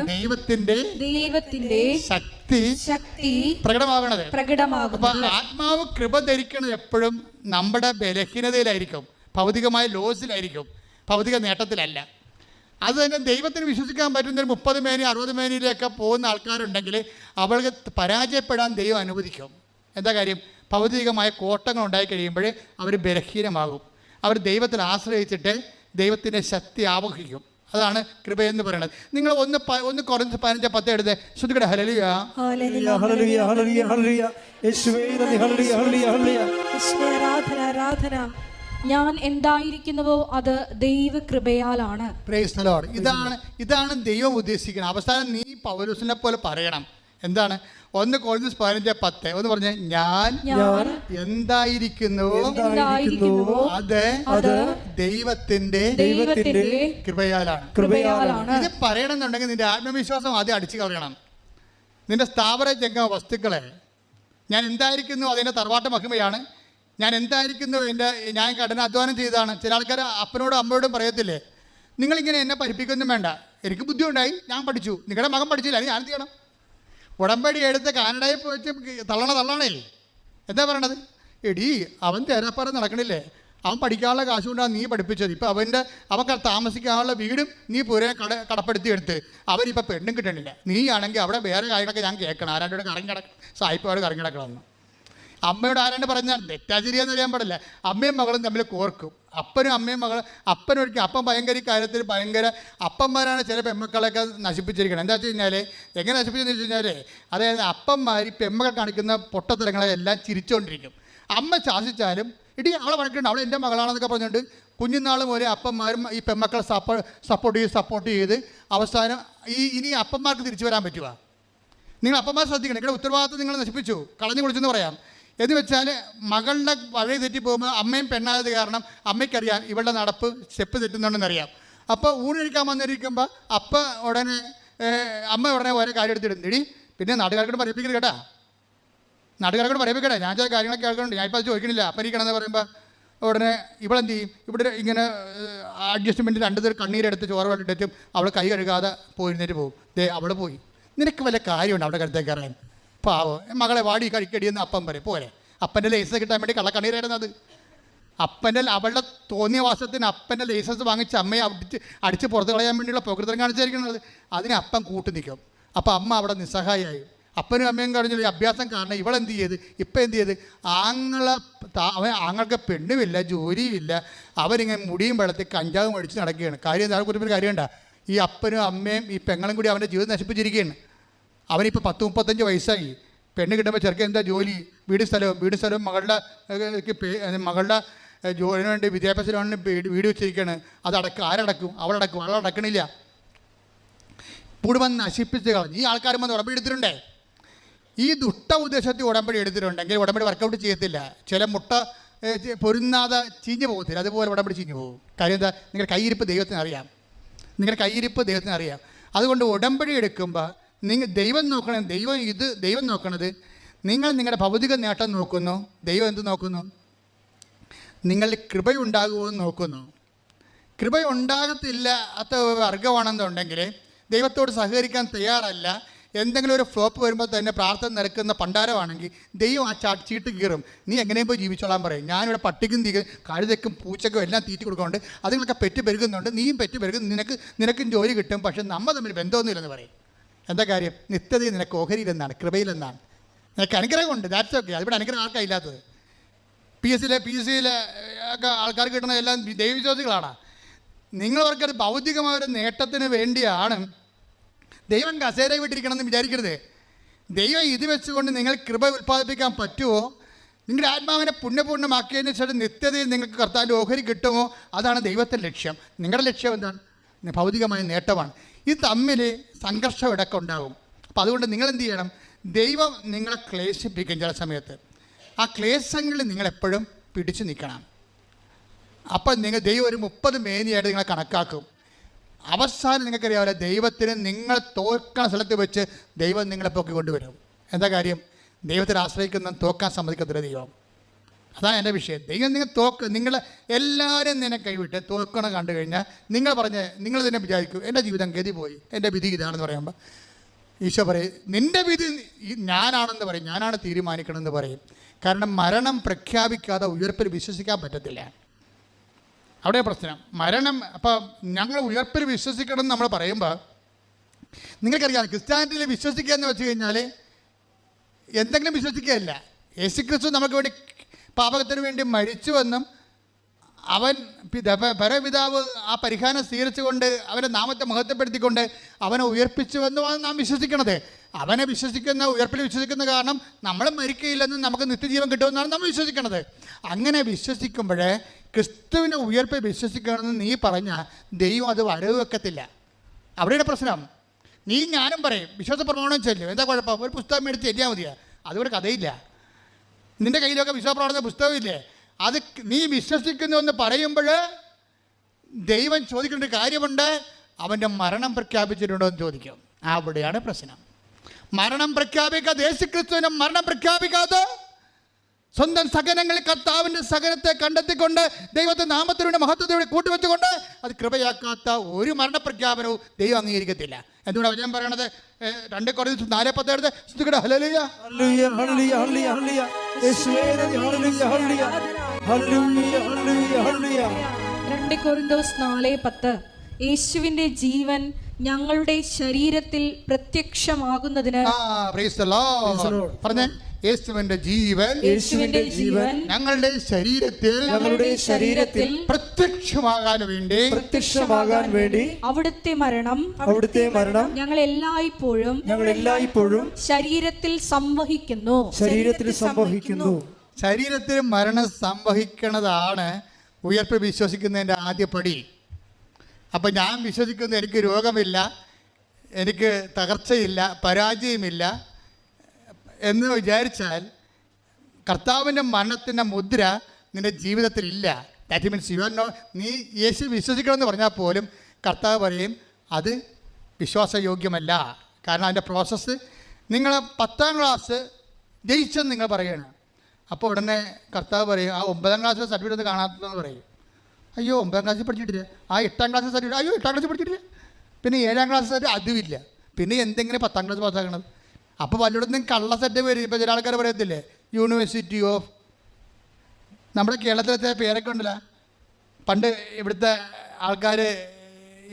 S1: ദൈവത്തിന്റെ
S2: ദൈവത്തിന്റെ
S1: ശക്തി
S2: ശക്തി
S1: പ്രകടമാകണത്. അപ്പൊ ആത്മാവ് കൃപ ധരിക്കണത് എപ്പോഴും നമ്മുടെ ബലഹീനതയിലായിരിക്കും. ഭൗതികമായ ലോസിലായിരിക്കും. ഭൗതിക നേട്ടത്തിലല്ല. അത് തന്നെ ദൈവത്തിന് വിശ്വസിക്കാൻ പറ്റുന്ന ഒരു മുപ്പത് മേനി അറുപത് മേനിയിലൊക്കെ പോകുന്ന ആൾക്കാരുണ്ടെങ്കിൽ അവൾക്ക് പരാജയപ്പെടാൻ ദൈവം അനുവദിക്കും. എന്താ കാര്യം? ഭൗതികമായ കോട്ടങ്ങൾ ഉണ്ടായി കഴിയുമ്പോൾ അവർ ബലഹീനമാകും. അവർ ദൈവത്തിൽ ആശ്രയിച്ചിട്ട് ദൈവത്തിന്റെ ശക്തി ആവഹിക്കും. അതാണ് കൃപയെന്ന് പറയുന്നത്. നിങ്ങൾ ഒന്ന് ഒന്ന് കുറഞ്ഞ് പതിനഞ്ച് പത്ത് എടുത്ത് ശ്രുതികട ഹലലിയ
S3: ഹല്ലേലൂയ, ഹല്ലേലൂയ, ഹല്ലേലൂയ, ഹല്ലേലൂയ. യേശുവേ ഹല്ലേലൂയ, ഹല്ലേലൂയ, ഹല്ലേലൂയ.
S2: യേശുവേ, ആരാധന ആരാധന. ഞാൻ എന്തായിരിക്കുന്നുവോ അത് ദൈവകൃപയാലാണ്.
S1: ഇതാണ് ഇതാണ് ദൈവം ഉദ്ദേശിക്കുന്നത്. അവസാനം നീ പൗരൂസിനെ പോലെ പറയണം. എന്താണ്? ഒന്ന് കോഴിഞ്ഞ് പതിനഞ്ച് പത്ത്. ഒന്ന് പറഞ്ഞ ഞാൻ
S2: എന്തായിരിക്കുന്നു?
S1: അത് ദൈവത്തിന്റെ
S2: ദൈവത്തിന്റെ
S1: കൃപയാലാണ്.
S2: കൃപയാലാണ്.
S1: ഇത് പറയണമെന്നുണ്ടെങ്കിൽ നിന്റെ ആത്മവിശ്വാസം ആദ്യം അടിച്ചു കളയണം നിന്റെ സ്ഥാപന ജംഗ വസ്തുക്കളെ ഞാൻ എന്തായിരിക്കുന്നു അതിന്റെ തറവാട്ട് മഹിമയാണ്. ഞാൻ എന്തായിരിക്കുന്നു എന്റെ ഞാൻ കഠിനാധ്വാനം ചെയ്തതാണ്. ചില ആൾക്കാർ അപ്പനോടും അമ്മയോടും പറയത്തില്ലേ നിങ്ങളിങ്ങനെ എന്നെ പഠിപ്പിക്കൊന്നും വേണ്ട. എനിക്ക് ബുദ്ധി ഉണ്ടായി ഞാൻ പഠിച്ചു. നിങ്ങളുടെ മകൻ പഠിച്ചില്ല ഞാൻ ചെയ്യണം? ഉടമ്പടി എടുത്ത് കാനഡയിൽ പോയിട്ട് തള്ളണ തള്ളണേ എന്താ പറയണത്? എടി അവൻ തേരാപ്പാറ നടക്കണില്ലേ? അവൻ പഠിക്കാനുള്ള കാശ് കൊണ്ടാണ് നീ പഠിപ്പിച്ചത്. ഇപ്പം അവന്റെ അവൻ താമസിക്കാനുള്ള വീടും നീ പുരേ കട കടപ്പെടുത്തി എടുത്ത്. അവരിപ്പോൾ പെണ്ണും കിട്ടണില്ല. നീയാണെങ്കിൽ അവിടെ വേറെ കാര്യങ്ങളൊക്കെ ഞാൻ കേൾക്കണം. ആരാണ്ട് കറങ്ങി കിടക്കണം സായിപ്പോട് കറങ്ങി കിടക്കണമെന്ന് അമ്മയോട് ആരാണ്ട് പറഞ്ഞാൽ തെറ്റാചരിയെന്ന് അറിയാൻ പാടില്ല. അമ്മയും മകളും തമ്മിൽ കോർക്കും. അപ്പനും അമ്മയും മകൾ അപ്പനൊരിക്കലും അപ്പം ഭയങ്കര കാര്യത്തിൽ ഭയങ്കര അപ്പന്മാരാണ് ചില പെമ്മക്കളെയൊക്കെ നശിപ്പിച്ചിരിക്കുന്നത്. എന്താ വെച്ച് കഴിഞ്ഞാൽ എങ്ങനെ നശിപ്പിച്ചെന്ന് വെച്ച് കഴിഞ്ഞാൽ അതായത് അപ്പന്മാർ ഈ പെമ്മകൾ കാണിക്കുന്ന പൊട്ടത്തരങ്ങളെല്ലാം ചിരിച്ചുകൊണ്ടിരിക്കും അമ്മ ശാസിച്ചാലും ഇടി അവളെ വഴക്കുണ്ട് അവൾ എന്റെ മകളാണെന്നൊക്കെ പറഞ്ഞുകൊണ്ട് കുഞ്ഞുനാൾ മുതലേ അപ്പന്മാരും ഈ പെമ്മക്കളെ സപ്പോ സപ്പോർട്ട് ചെയ്ത് സപ്പോർട്ട് ചെയ്ത് അവസാനം ഈ ഇനി അപ്പന്മാർക്ക് തിരിച്ചു വരാൻ പറ്റുക നിങ്ങൾ അപ്പന്മാർ ശ്രദ്ധിക്കണം. നിങ്ങളുടെ ഉത്തരവാദിത്വം നിങ്ങൾ നശിപ്പിച്ചു. കളഞ്ഞു കുളിച്ചെന്ന് പറയാം. എന്ന് വെച്ചാൽ മകളുടെ വഴി തെറ്റി പോകുമ്പോൾ അമ്മയും പെണ്ണായത് കാരണം അമ്മയ്ക്കറിയാം ഇവളുടെ നടപ്പ് സ്റ്റെപ്പ് തെറ്റുന്നുണ്ടെന്ന് അറിയാം അപ്പോൾ ഊണിരിക്കാൻ വന്നിരിക്കുമ്പോൾ അപ്പ ഉടനെ അമ്മ ഉടനെ ഓരോ കാര്യം എടുത്തിടുന്നിടി പിന്നെ നാട്ടുകാർക്കോട് പറയിപ്പിക്കരുത് കേട്ടാ. നാട്ടുകാർക്കോട് പറയിപ്പിക്കട്ടെ ഞാൻ ചില കാര്യങ്ങളൊക്കെ കേൾക്കുന്നുണ്ട്. ഞാൻ ഇപ്പോൾ അത് ചോദിക്കണില്ല അപ്പനിക്കണമെന്ന് പറയുമ്പോൾ ഉടനെ ഇവളെന്ത് ചെയ്യും ഇവിടെ ഇങ്ങനെ അഡ്ജസ്റ്റ്മെന്റ് രണ്ട് തരം കണ്ണീരെടുത്ത് ചോറ് വെട്ടിട്ടും അവൾ കൈ കഴുകാതെ പോയിരുന്നിട്ട് പോകും. ദേ അവൾ പോയി. നിനക്ക് വല്ല കാര്യമുണ്ട്? അവിടെ കരുത്തേക്ക് ഇറങ്ങാൻ. പാവോ. മകളെ വാടി കഴിക്കടി എന്ന് അപ്പം പറയും. പോരെ. അപ്പന്റെ ലൈസൻസ് കിട്ടാൻ വേണ്ടി കള്ളക്കണ്ണീരായിരുന്നത് അപ്പന്റെ അവളുടെ തോന്നിയ വാസത്തിന് അപ്പന്റെ ലൈസൻസ് വാങ്ങിച്ച് അമ്മയെ അടിച്ച് അടിച്ച് പുറത്ത് കളയാൻ വേണ്ടിയുള്ള പ്രകൃതം കാണിച്ചായിരിക്കുന്നത് അതിന് അപ്പം കൂട്ടു നിൽക്കും. അപ്പം അമ്മ അവിടെ നിസ്സഹായായി അപ്പനും അമ്മയും കഴിഞ്ഞ ഈ അഭ്യാസം കാരണം ഇവളെന്ത് ചെയ്ത്? ഇപ്പം എന്ത് ചെയ്ത്? ആങ്ങളെ അവൻ ആങ്ങൾക്ക് പെണ്ണുമില്ല ജോലിയുമില്ല. അവരിങ്ങനെ മുടിയും വെള്ളത്തി കഞ്ചാവും അടിച്ച് നടക്കുകയാണ്. കാര്യം എന്താ? കുറിച്ച് കാര്യമുണ്ട? ഈ അപ്പനും അമ്മയും ഈ പെങ്ങളും കൂടി അവന്റെ ജീവിതം നശിപ്പിച്ചിരിക്കുകയാണ്. അവനിപ്പോൾ പത്ത് മുപ്പത്തഞ്ച് വയസ്സായി. പെണ്ണ് കിട്ടുമ്പോൾ ചെറുക്കൻ എന്താ ജോലി? വീട് സ്ഥലവും വീട് സ്ഥലവും മകളുടെ മകളുടെ ജോലിന് വേണ്ടി വിദ്യാഭ്യാസ ലോണിന് വീട് വെച്ചിരിക്കുകയാണ് അതടക്കും ആരടക്കും? അവളടക്കും. അവളടക്കണില്ല കുടുംബം നശിപ്പിച്ച് കളഞ്ഞു. ഈ ആൾക്കാരും വന്ന് ഉടമ്പടി എടുത്തിട്ടുണ്ടേ? ഈ ദുഷ്ട ഉദ്ദേശത്തിൽ ഉടമ്പടി എടുത്തിട്ടുണ്ട്. എടുത്തിട്ടുണ്ടെങ്കിൽ ഉടമ്പടി വർക്കൗട്ട് ചെയ്യത്തില്ല. ചില മുട്ട പൊരുന്നാതെ ചീഞ്ഞു പോകത്തില്ല. അതുപോലെ ഉടമ്പടി ചീഞ്ഞു പോകും. കാര്യം എന്താ? നിങ്ങളുടെ കയ്യിരിപ്പ് ദൈവത്തിന് അറിയാം. നിങ്ങളുടെ കയ്യിരിപ്പ് ദൈവത്തിന് അറിയാം. അതുകൊണ്ട് ഉടമ്പടി എടുക്കുമ്പോൾ നിങ്ങൾ ദൈവം നോക്കണം ദൈവം ഇത് ദൈവം നോക്കണത്. നിങ്ങൾ നിങ്ങളുടെ ഭൗതിക നേട്ടം നോക്കുന്നു. ദൈവം എന്ത് നോക്കുന്നു? നിങ്ങളിൽ കൃപയുണ്ടാകുമോ എന്ന് നോക്കുന്നു. കൃപ ഉണ്ടാകത്തില്ല അത്ത വർഗമാണെന്നുണ്ടെങ്കിൽ ദൈവത്തോട് സഹകരിക്കാൻ തയ്യാറല്ല. എന്തെങ്കിലും ഒരു ഫ്ലോപ്പ് വരുമ്പോൾ തന്നെ പ്രാർത്ഥന നിരക്കുന്ന പണ്ടാരമാണെങ്കിൽ ദൈവം ആ ചാട്ട് ചീട്ട് കീറും. നീ എങ്ങനെയും പോയി ജീവിച്ചോളാൻ പറയും. ഞാനിവിടെ പട്ടിക്കും തീ കഴുതക്കും പൂച്ചക്കും എല്ലാം തീറ്റി കൊടുക്കുന്നുണ്ട്. അതുങ്ങളൊക്കെ പെറ്റ് പെരുകുന്നുണ്ട്. നീയും പെറ്റ് പെരുകും നിനക്ക് നിനക്കും ജോലി കിട്ടും. പക്ഷെ നമ്മൾ തമ്മിൽ ബന്ധമൊന്നുമില്ലെന്ന് പറയും. എന്താ കാര്യം? നിത്യതയിൽ നിനക്ക് ഓഹരിയിലെന്നാണ് കൃപയിലെന്നാണ്. നിനക്ക് അനുഗ്രഹമുണ്ട് ദാറ്റ്സ് ഓക്കെ അതിവിടെ അനുഗ്രഹം ആർക്കാ ഇല്ലാത്തത്? പി എസ് സിയിലെ പി എസ് സിയിലെ ഒക്കെ ആൾക്കാർക്ക് കിട്ടുന്ന എല്ലാം ദൈവവിശ്വാസികളാണ് നിങ്ങളവർക്കത് ഭൗതികമായ ഒരു നേട്ടത്തിന് വേണ്ടിയാണ് ദൈവം കസേര വിട്ടിരിക്കണമെന്ന് വിചാരിക്കരുത്. ദൈവം ഇത് വെച്ചുകൊണ്ട് നിങ്ങൾ കൃപ ഉൽപ്പാദിപ്പിക്കാൻ പറ്റുമോ? നിങ്ങളുടെ ആത്മാവിനെ പുണ്യപൂർണമാക്കിയതിന് ശേഷം നിത്യതയിൽ നിങ്ങൾക്ക് കർത്താവിന്റെ ഓഹരി കിട്ടുമോ? അതാണ് ദൈവത്തിന്റെ ലക്ഷ്യം. നിങ്ങളുടെ ലക്ഷ്യം എന്താണ്? ഭൗതികമായ നേട്ടമാണ്. ഇത് തമ്മിൽ സംഘർഷം ഇടയ്ക്ക് ഉണ്ടാകും അപ്പം അതുകൊണ്ട് നിങ്ങൾ എന്ത് ചെയ്യണം ദൈവം നിങ്ങളെ ക്ലേശിപ്പിക്കും ചില സമയത്ത്. ആ ക്ലേശങ്ങളിൽ നിങ്ങളെപ്പോഴും പിടിച്ചു നിൽക്കണം. അപ്പം നിങ്ങൾ ദൈവം ഒരു മുപ്പത് മേനിയായിട്ട് നിങ്ങളെ കണക്കാക്കും. അവസാനം നിങ്ങൾക്കറിയാവില്ല ദൈവത്തിന് നിങ്ങൾ തോൽക്കുന്ന സ്ഥലത്ത് വെച്ച് ദൈവം നിങ്ങളെ പൊക്കി കൊണ്ടുവരും. എന്താ കാര്യം? ദൈവത്തിൽ ആശ്രയിക്കുന്ന തോക്കാൻ സമ്മതിക്കത്തില്ല ദൈവം. അതാണ് എന്റെ വിഷയം. ദൈവം നിങ്ങൾ തോക്ക് നിങ്ങൾ എല്ലാവരും നിന്നെ കൈവിട്ട് തോക്കണം കണ്ടു കഴിഞ്ഞാൽ നിങ്ങൾ പറഞ്ഞ് നിങ്ങൾ തന്നെ വിചാരിക്കും എന്റെ ജീവിതം ഗതി പോയി. എന്റെ വിധി ഇതാണെന്ന് പറയുമ്പോൾ ഈശോ പറയും നിന്റെ വിധി ഞാനാണെന്ന് പറയും ഞാനാണ് തീരുമാനിക്കണമെന്ന് പറയും. കാരണം മരണം പ്രഖ്യാപിക്കാതെ ഉയർപ്പിൽ വിശ്വസിക്കാൻ പറ്റത്തില്ല. അവിടെ പ്രശ്നം. മരണം അപ്പം ഞങ്ങൾ ഉയർപ്പിൽ വിശ്വസിക്കണം എന്ന് നമ്മൾ പറയുമ്പോൾ നിങ്ങൾക്കറിയാം ക്രിസ്ത്യാനിറ്റിയിൽ വിശ്വസിക്കുക എന്ന് വെച്ച് കഴിഞ്ഞാൽ എന്തെങ്കിലും വിശ്വസിക്കുകയല്ല. യേശുക്രിസ്തു നമുക്ക് വേണ്ടി പാപകത്തിന് വേണ്ടി മരിച്ചുവെന്നും അവൻ പിത പരപിതാവ് ആ പരിഹാരം സ്വീകരിച്ചുകൊണ്ട് അവന്റെ നാമത്തെ മഹത്വപ്പെടുത്തിക്കൊണ്ട് അവനെ ഉയർപ്പിച്ചുവെന്നുമാണ് നാം വിശ്വസിക്കണത്. അവനെ വിശ്വസിക്കുന്ന ഉയർപ്പിൽ വിശ്വസിക്കുന്ന കാരണം നമ്മൾ മരിക്കയില്ലെന്നും നമുക്ക് നിത്യജീവൻ കിട്ടുമെന്നാണ് നമ്മൾ വിശ്വസിക്കണത്. അങ്ങനെ വിശ്വസിക്കുമ്പോൾ ക്രിസ്തുവിനെ ഉയർപ്പിൽ വിശ്വസിക്കണമെന്ന് നീ പറഞ്ഞാൽ ദൈവം അത് വരവ് വെക്കത്തില്ല അവിടെയാണ് പ്രശ്നം. നീ ഞാനും പറയും. വിശ്വാസ പ്രമാണം ചെല്ലും. എന്താ കുഴപ്പം? ഒരു പുസ്തകം മേടിച്ച് ചെല്ലിയാൽ മതിയാ? അതുകൊണ്ട് കഥയില്ല. നിന്റെ കയ്യിലൊക്കെ വിശ്വപ്രവർത്തന പുസ്തകമില്ലേ? അത് നീ വിശ്വസിക്കുന്നു എന്ന് പറയുമ്പോൾ ദൈവം ചോദിക്കേണ്ട ഒരു കാര്യമുണ്ട്. അവന്റെ മരണം പ്രഖ്യാപിച്ചിട്ടുണ്ടോ എന്ന് ചോദിക്കും. അവിടെയാണ് പ്രശ്നം. മരണം പ്രഖ്യാപിക്കാതെ യേശുക്രിസ്തുവിനെ മരണം പ്രഖ്യാപിക്കാതെ സ്വന്തം സഹനങ്ങളിൽ കർത്താവിന്റെ സഹനത്തെ കണ്ടെത്തിക്കൊണ്ട് ദൈവത്തെ നാമത്തിലൂടെ മഹത്വത്തിലൂടെ കൂട്ടുവെച്ചുകൊണ്ട് അത് കൃപയാക്കാത്ത ഒരു മരണപ്രഖ്യാപനവും ദൈവം അംഗീകരിക്കത്തില്ല. എന്തുകൊണ്ടാണ് ഞാൻ പറയണത്? രണ്ട് കുറഞ്ഞ നാല് പത്തേഴ് എടുത്ത് ഹല്ലേലൂയ.
S3: Hallelujah hallelujah hallelujah hallelujah. യേശുവേ നന്ദി ഹല്ലേലൂയ ഹല്ലേലൂയ. ഹല്ലേലൂയ ഹല്ലേലൂയ ഹല്ലേലൂയ.
S2: രണ്ട് കൊറിന്തോസ് നാല് പത്ത്. യേശുവിന്റെ ജീവൻ ഞങ്ങളുടെ ശരീരത്തിൽ പ്രത്യക്ഷമാകുന്നതിന്.
S1: പറഞ്ഞേ യേശുവിന്റെ ജീവൻ
S2: യേശുവിന്റെ ജീവൻ
S1: ഞങ്ങളുടെ ശരീരത്തിൽ
S2: ഞങ്ങളുടെ ശരീരത്തിൽ
S1: പ്രത്യക്ഷമാകാൻ വേണ്ടി
S3: പ്രത്യക്ഷമാകാൻ വേണ്ടി
S2: അവിടുത്തെ മരണം
S3: അവിടുത്തെ മരണം
S2: ഞങ്ങൾ എല്ലായ്പ്പോഴും
S3: ഞങ്ങൾ എല്ലായ്പ്പോഴും
S2: ശരീരത്തിൽ സംവഹിക്കുന്നു.
S3: ശരീരത്തിൽ സംവഹിക്കുന്നു.
S1: ശരീരത്തിൽ മരണം സംവഹിക്കുന്നതാണ് ഉയർപ്പ് വിശ്വസിക്കുന്നതിന്റെ ആദ്യ പടി അപ്പം ഞാൻ വിശ്വസിക്കുന്നു എനിക്ക് രോഗമില്ല എനിക്ക് തകർച്ചയില്ല പരാജയമില്ല എന്ന് വിചാരിച്ചാൽ കർത്താവിന്റെ മരണത്തിന്റെ മുദ്ര നിന്റെ ജീവിതത്തിൽ ഇല്ല. That means you are no നീ യേശു വിശ്വസിക്കണമെന്ന് പറഞ്ഞാൽ പോലും കർത്താവ് പറയും അത് വിശ്വാസയോഗ്യമല്ല. കാരണം അതിന്റെ പ്രോസസ്സ് നിങ്ങൾ പത്താം ക്ലാസ് ജയിച്ചെന്ന് നിങ്ങൾ പറയുകയാണ്. അപ്പോൾ ഉടനെ കർത്താവ് പറയും ആ ഒമ്പതാം ക്ലാസ്സിലെ സർട്ടിഫിക്കറ്റ് കാണാത്തതെന്ന് പറയും. അയ്യോ ഒമ്പതാം ക്ലാസ്സിൽ പഠിച്ചിട്ടില്ല? ആ എട്ടാം ക്ലാസ് സർട്ടിഫിക്കറ്റ് അയ്യോ എട്ടാം ക്ലാസ്സിൽ പഠിച്ചിട്ടില്ല. പിന്നെ ഏഴാം ക്ലാസ് സർട്ടിഫിക്കറ്റ് അതുമില്ല. പിന്നെ എന്തെങ്കിലും പത്താം ക്ലാസ് പാസ്സാക്കണത് അപ്പോൾ വല്ലയിടത്തും കള്ള സെറ്റ് വരും. ഇപ്പോൾ ചില ആൾക്കാർ പറയത്തില്ലേ യൂണിവേഴ്സിറ്റി ഓഫ് നമ്മുടെ കേരളത്തിലത്തെ പേരൊക്കെ ഉണ്ടല്ല. പണ്ട് ഇവിടുത്തെ ആൾക്കാർ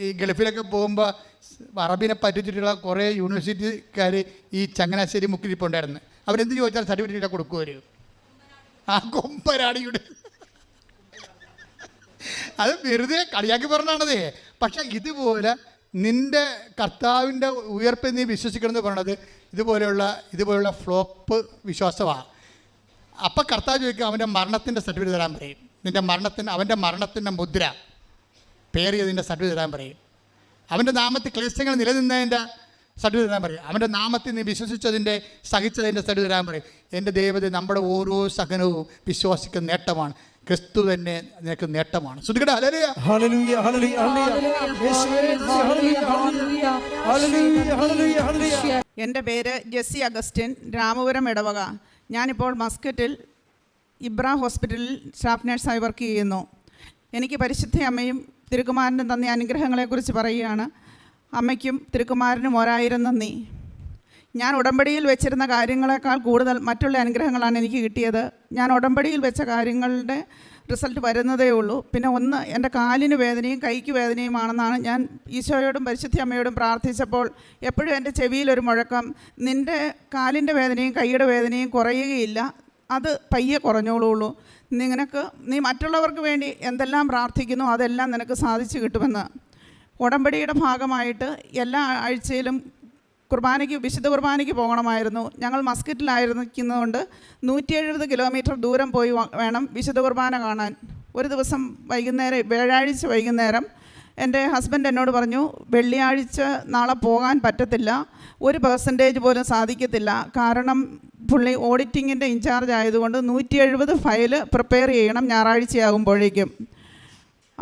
S1: ഈ ഗൾഫിലൊക്കെ പോകുമ്പോൾ അറബിനെ പറ്റിച്ചിട്ടുള്ള കുറേ യൂണിവേഴ്സിറ്റിക്കാർ ഈ ചങ്ങനാശ്ശേരി മുക്കിരിപ്പുണ്ടായിരുന്നു. അവരെന്ത് ചോദിച്ചാൽ സർട്ടിഫിക്കറ്റ് കൊടുക്കുമായിരുന്നു ആ കൊമ്പരാണ് ഇവിടെ അത് വെറുതെ കളിയാക്കി പറഞ്ഞാണതേ പക്ഷെ ഇതുപോലെ നിന്റെ കർത്താവിന്റെ ഉയർപ്പ് നീ വിശ്വസിക്കണമെന്ന് പറയണത് ഇതുപോലെയുള്ള ഇതുപോലെയുള്ള ഫ്ലോപ്പ് വിശ്വാസമാണ് അപ്പം കർത്താവ് ചോദിക്കും അവന്റെ മരണത്തിന്റെ സർട്ടിഫിക്കറ്റ് തരാൻ പറയും. നിന്റെ മരണത്തിന് അവന്റെ മരണത്തിന്റെ മുദ്ര പേറിയതിന്റെ സർട്ടിഫിക്കറ്റ് തരാൻ പറയും. അവന്റെ നാമത്തിൽ ക്ലേശങ്ങൾ നിലനിന്നതിന്റെ സർട്ടിഫിക്കറ്റ് തരാൻ പറയും. അവന്റെ നാമത്തിൽ നീ വിശ്വസിച്ചതിന്റെ സഹിച്ചതിന്റെ സർട്ടിഫിക്കറ്റ് തരാൻ പറയും. എന്റെ ദൈവത്തെ നമ്മുടെ ഓരോ സഹനവും വിശ്വാസിക്കുന്ന നേട്ടമാണ്. ക്രിസ്തു തന്നെ നിനക്ക് നേട്ടമാണ്.
S4: എന്റെ പേര് ജെസ്സി അഗസ്റ്റിൻ രാമപുരം ഇടവക ഞാനിപ്പോൾ മസ്കറ്റിൽ ഇബ്ര ഹോസ്പിറ്റലിൽ സ്റ്റാഫ് നഴ്സായി വർക്ക് ചെയ്യുന്നു. എനിക്ക് പരിശുദ്ധ അമ്മയും തിരുക്കുമാരനും തന്ന അനുഗ്രഹങ്ങളെക്കുറിച്ച് പറയുകയാണ്. അമ്മയ്ക്കും തിരുക്കുമാരനും ഒരായിരം നന്ദി. ഞാൻ ഉടമ്പടിയിൽ വെച്ചിരുന്ന കാര്യങ്ങളെക്കാൾ കൂടുതൽ മറ്റുള്ള അനുഗ്രഹങ്ങളാണ് എനിക്ക് കിട്ടിയത്. ഞാൻ ഉടമ്പടിയിൽ വെച്ച കാര്യങ്ങളുടെ റിസൾട്ട് വരുന്നതേ ഉള്ളൂ. പിന്നെ ഒന്ന് എന്റെ കാലിന് വേദനയും കൈക്ക് വേദനയുമാണെന്നാണ് ഞാൻ ഈശോയോടും പരിശുദ്ധി അമ്മയോടും പ്രാർത്ഥിച്ചപ്പോൾ എപ്പോഴും എന്റെ ചെവിയിലൊരു മുഴക്കം നിന്റെ കാലിന്റെ വേദനയും കൈയുടെ വേദനയും കുറയുകയില്ല. അത് പയ്യെ കുറഞ്ഞോളൂ നിനക്ക് നീ മറ്റുള്ളവർക്ക് വേണ്ടി എന്തെല്ലാം പ്രാർത്ഥിക്കുന്നു അതെല്ലാം നിനക്ക് സാധിച്ചു കിട്ടുമെന്ന്. ഉടമ്പടിയുടെ ഭാഗമായിട്ട് എല്ലാ ആഴ്ചയിലും കുർബാനയ്ക്ക് വിശുദ്ധ കുർബാനയ്ക്ക് പോകണമായിരുന്നു. ഞങ്ങൾ മസ്കറ്റിലായിരിക്കുന്നതുകൊണ്ട് നൂറ്റി എഴുപത് കിലോമീറ്റർ ദൂരം പോയി വേണം വിശുദ്ധ കുർബാന കാണാൻ. ഒരു ദിവസം വൈകുന്നേരം വ്യാഴാഴ്ച വൈകുന്നേരം എന്റെ ഹസ്ബൻഡ് എന്നോട് പറഞ്ഞു വെള്ളിയാഴ്ച നാളെ പോകാൻ പറ്റത്തില്ല. ഒരു പെർസെന്റേജ് പോലും സാധിക്കത്തില്ല. കാരണം പുള്ളി ഓഡിറ്റിങ്ങിന്റെ ഇൻചാർജ് ആയതുകൊണ്ട് നൂറ്റി എഴുപത് ഫയൽ പ്രിപ്പയർ ചെയ്യണം ഞായറാഴ്ചയാകുമ്പോഴേക്കും.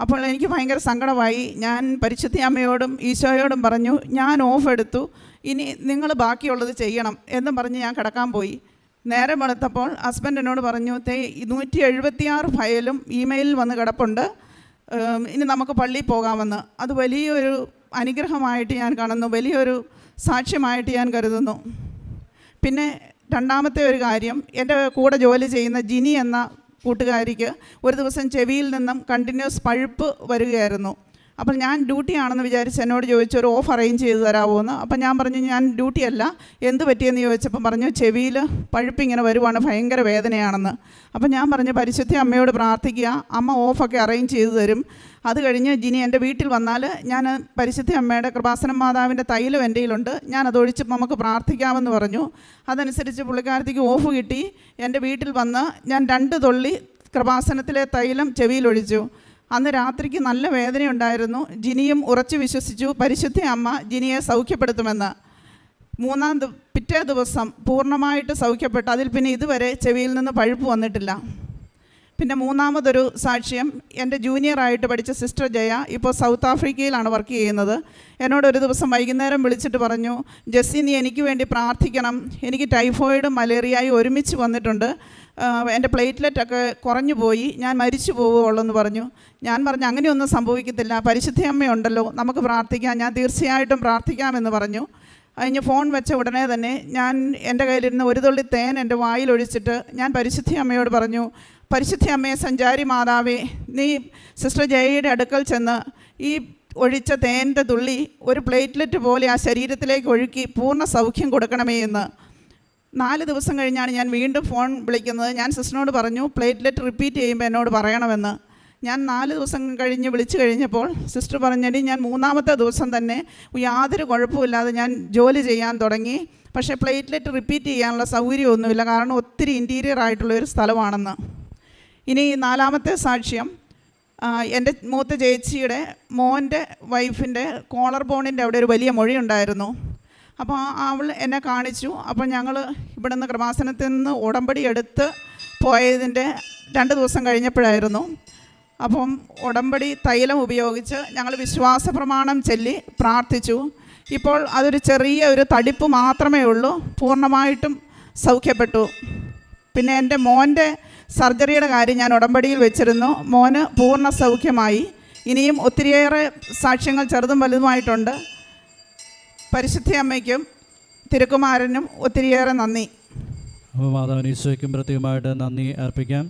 S4: അപ്പോൾ എനിക്ക് ഭയങ്കര സങ്കടമായി. ഞാൻ പരിശുദ്ധി അമ്മയോടും ഈശോയോടും പറഞ്ഞു ഞാൻ ഓഫ് എടുത്തു. ഇനി നിങ്ങൾ ബാക്കിയുള്ളത് ചെയ്യണം എന്നും പറഞ്ഞ് ഞാൻ കിടക്കാൻ പോയി. നേരെ വെളുത്തപ്പോൾ ഹസ്ബൻഡ് എന്നോട് പറഞ്ഞു തേ നൂറ്റി എഴുപത്തിയാറ് ഫയലും ഇമെയിലിൽ വന്ന് കിടപ്പുണ്ട്. ഇനി നമുക്ക് പള്ളിയിൽ പോകാമെന്ന്. അത് വലിയൊരു അനുഗ്രഹമായിട്ട് ഞാൻ കാണുന്നു വലിയൊരു സാക്ഷ്യമായിട്ട് ഞാൻ കരുതുന്നു. പിന്നെ രണ്ടാമത്തെ ഒരു കാര്യം എന്റെ കൂടെ ജോലി ചെയ്യുന്ന ജിനി എന്ന കൂട്ടുകാരിക്ക് ഒരു ദിവസം ചെവിയിൽ നിന്നും കണ്ടിന്യൂസ് പഴുപ്പ് വരികയായിരുന്നു. അപ്പോൾ ഞാൻ ഡ്യൂട്ടി ആണെന്ന് വിചാരിച്ച് എന്നോട് ചോദിച്ചു ഒരു ഓഫ് അറേഞ്ച് ചെയ്ത് തരാമോ എന്ന് അപ്പം ഞാൻ പറഞ്ഞു ഞാൻ ഡ്യൂട്ടി അല്ല. എന്ത് പറ്റിയെന്ന് ചോദിച്ചപ്പോൾ പറഞ്ഞു ചെവിയിൽ പഴുപ്പ് ഇങ്ങനെ വരുവാണ് ഭയങ്കര വേദനയാണെന്ന്. അപ്പം ഞാൻ പറഞ്ഞു പരിശുദ്ധി അമ്മയോട് പ്രാർത്ഥിക്കുക. അമ്മ ഓഫൊക്കെ അറേഞ്ച് ചെയ്ത് തരും. അത് കഴിഞ്ഞ് ജിനി എന്റെ വീട്ടിൽ വന്നാൽ ഞാൻ പരിശുദ്ധി അമ്മയുടെ കൃപാസനം മാതാവിന്റെ തൈലം എന്റെ കയ്യിലുണ്ട്. ഞാൻ അതൊഴിച്ച് നമുക്ക് പ്രാർത്ഥിക്കാമെന്ന് പറഞ്ഞു. അതനുസരിച്ച് പുള്ളിക്കാരത്തേക്ക് ഓഫ് കിട്ടി. എന്റെ വീട്ടിൽ വന്ന് ഞാൻ രണ്ട് തുള്ളി കൃപാസനത്തിലെ തൈലം ചെവിയിലൊഴിച്ചു അന്ന് രാത്രിക്ക് നല്ല വേദനയുണ്ടായിരുന്നു. ജിനിയും ഉറച്ചു വിശ്വസിച്ചു പരിശുദ്ധ അമ്മ ജിനിയെ സൗഖ്യപ്പെടുത്തുമെന്ന്. മൂന്നാം പിറ്റേ ദിവസം പൂർണമായിട്ട് സൗഖ്യപ്പെട്ടു. അതിൽ പിന്നെ ഇതുവരെ ചെവിയിൽ നിന്ന് പഴുപ്പ് വന്നിട്ടില്ല. പിന്നെ മൂന്നാമതൊരു സാക്ഷ്യം എന്റെ ജൂനിയറായിട്ട് പഠിച്ച സിസ്റ്റർ ജയ ഇപ്പോൾ സൗത്ത് ആഫ്രിക്കയിലാണ് വർക്ക് ചെയ്യുന്നത്. എന്നോട് ഒരു ദിവസം വൈകുന്നേരം വിളിച്ചിട്ട് പറഞ്ഞു ജസ്സി നീ എനിക്ക് വേണ്ടി പ്രാർത്ഥിക്കണം. എനിക്ക് ടൈഫോയിഡും മലേറിയയും ഒരുമിച്ച് വന്നിട്ടുണ്ട്. എന്റെ പ്ലേറ്റ്ലെറ്റ് ഒക്കെ കുറഞ്ഞു പോയി. ഞാൻ മരിച്ചു പോവുകയുള്ളെന്ന് പറഞ്ഞു. ഞാൻ പറഞ്ഞു അങ്ങനെയൊന്നും സംഭവിക്കത്തില്ല. പരിശുദ്ധ അമ്മയുണ്ടല്ലോ നമുക്ക് പ്രാർത്ഥിക്കാം. ഞാൻ തീർച്ചയായിട്ടും പ്രാർത്ഥിക്കാമെന്ന് പറഞ്ഞു. അതിന് ഫോൺ വെച്ച ഉടനെ തന്നെ ഞാൻ എന്റെ കയ്യിലിരുന്ന ഒരു തുള്ളി തേൻ എന്റെ വായിലൊഴിച്ചിട്ട് ഞാൻ പരിശുദ്ധി അമ്മയോട് പറഞ്ഞു പരിശുദ്ധി അമ്മയെ സഞ്ചാരി മാതാവേ നീ സിസ്റ്റർ ജയയുടെ അടുക്കൽ ചെന്ന് ഈ ഒഴിച്ച തേന്റെ തുള്ളി ഒരു പ്ലേറ്റ്ലെറ്റ് പോലെ ആ ശരീരത്തിലേക്ക് ഒഴുക്കി പൂർണ സൗഖ്യം കൊടുക്കണമേ എന്ന്. നാല് ദിവസം കഴിഞ്ഞാണ് ഞാൻ വീണ്ടും ഫോൺ വിളിക്കുന്നത്. ഞാൻ സിസ്റ്ററിനോട് പറഞ്ഞു പ്ലേറ്റ്ലെറ്റ് റിപ്പീറ്റ് ചെയ്യുമ്പോൾ എന്നോട് പറയണമെന്ന്. ഞാൻ നാല് ദിവസം കഴിഞ്ഞ് വിളിച്ചു കഴിഞ്ഞപ്പോൾ സിസ്റ്റർ പറഞ്ഞടി ഞാൻ മൂന്നാമത്തെ ദിവസം തന്നെ യാതൊരു കുഴപ്പമില്ലാതെ ഞാൻ ജോലി ചെയ്യാൻ തുടങ്ങി. പക്ഷേ പ്ലേറ്റ്ലെറ്റ് റിപ്പീറ്റ് ചെയ്യാനുള്ള സൗകര്യമൊന്നുമില്ല. കാരണം ഒത്തിരി ഇന്റീരിയർ ആയിട്ടുള്ള ഒരു സ്ഥലമാണെന്ന്. ഇനി നാലാമത്തെ സാക്ഷ്യം എന്റെ മൂത്ത ചേച്ചിയുടെ മോന്റെ വൈഫിന്റെ കോളർ ബോണിന്റെ അവിടെ ഒരു വലിയ മൊഴിയുണ്ടായിരുന്നു അപ്പോൾ അവൾ എന്നെ കാണിച്ചു. അപ്പോൾ ഞങ്ങൾ ഇവിടെ നിന്ന് കൃപാസനത്തിൽ നിന്ന് ഉടമ്പടി എടുത്ത് പോയതിന്റെ രണ്ട് ദിവസം കഴിഞ്ഞപ്പോഴായിരുന്നു. അപ്പം ഉടമ്പടി തൈലം ഉപയോഗിച്ച് ഞങ്ങൾ വിശ്വാസ പ്രമാണം ചൊല്ലി പ്രാർത്ഥിച്ചു. ഇപ്പോൾ അതൊരു ചെറിയ ഒരു തടിപ്പ് മാത്രമേ ഉള്ളൂ. പൂർണമായിട്ടും സൗഖ്യപ്പെട്ടു. പിന്നെ എന്റെ മോന്റെ സർജറിയുടെ കാര്യം ഞാൻ ഉടമ്പടിയിൽ വെച്ചിരുന്നു. മോന് പൂർണ സൗഖ്യമായി. ഇനിയും ഒത്തിരിയേറെ സാക്ഷ്യങ്ങൾ ചെറുതും വലുതുമായിട്ടുണ്ട്. പരിശുദ്ധി അമ്മയ്ക്കും തിരുക്കുമാരനും ഒത്തിരിയേറെ നന്ദി.
S3: അപ്പോൾ ഈശോയ്ക്കും പ്രത്യേകമായിട്ട് നന്ദി അർപ്പിക്കാം.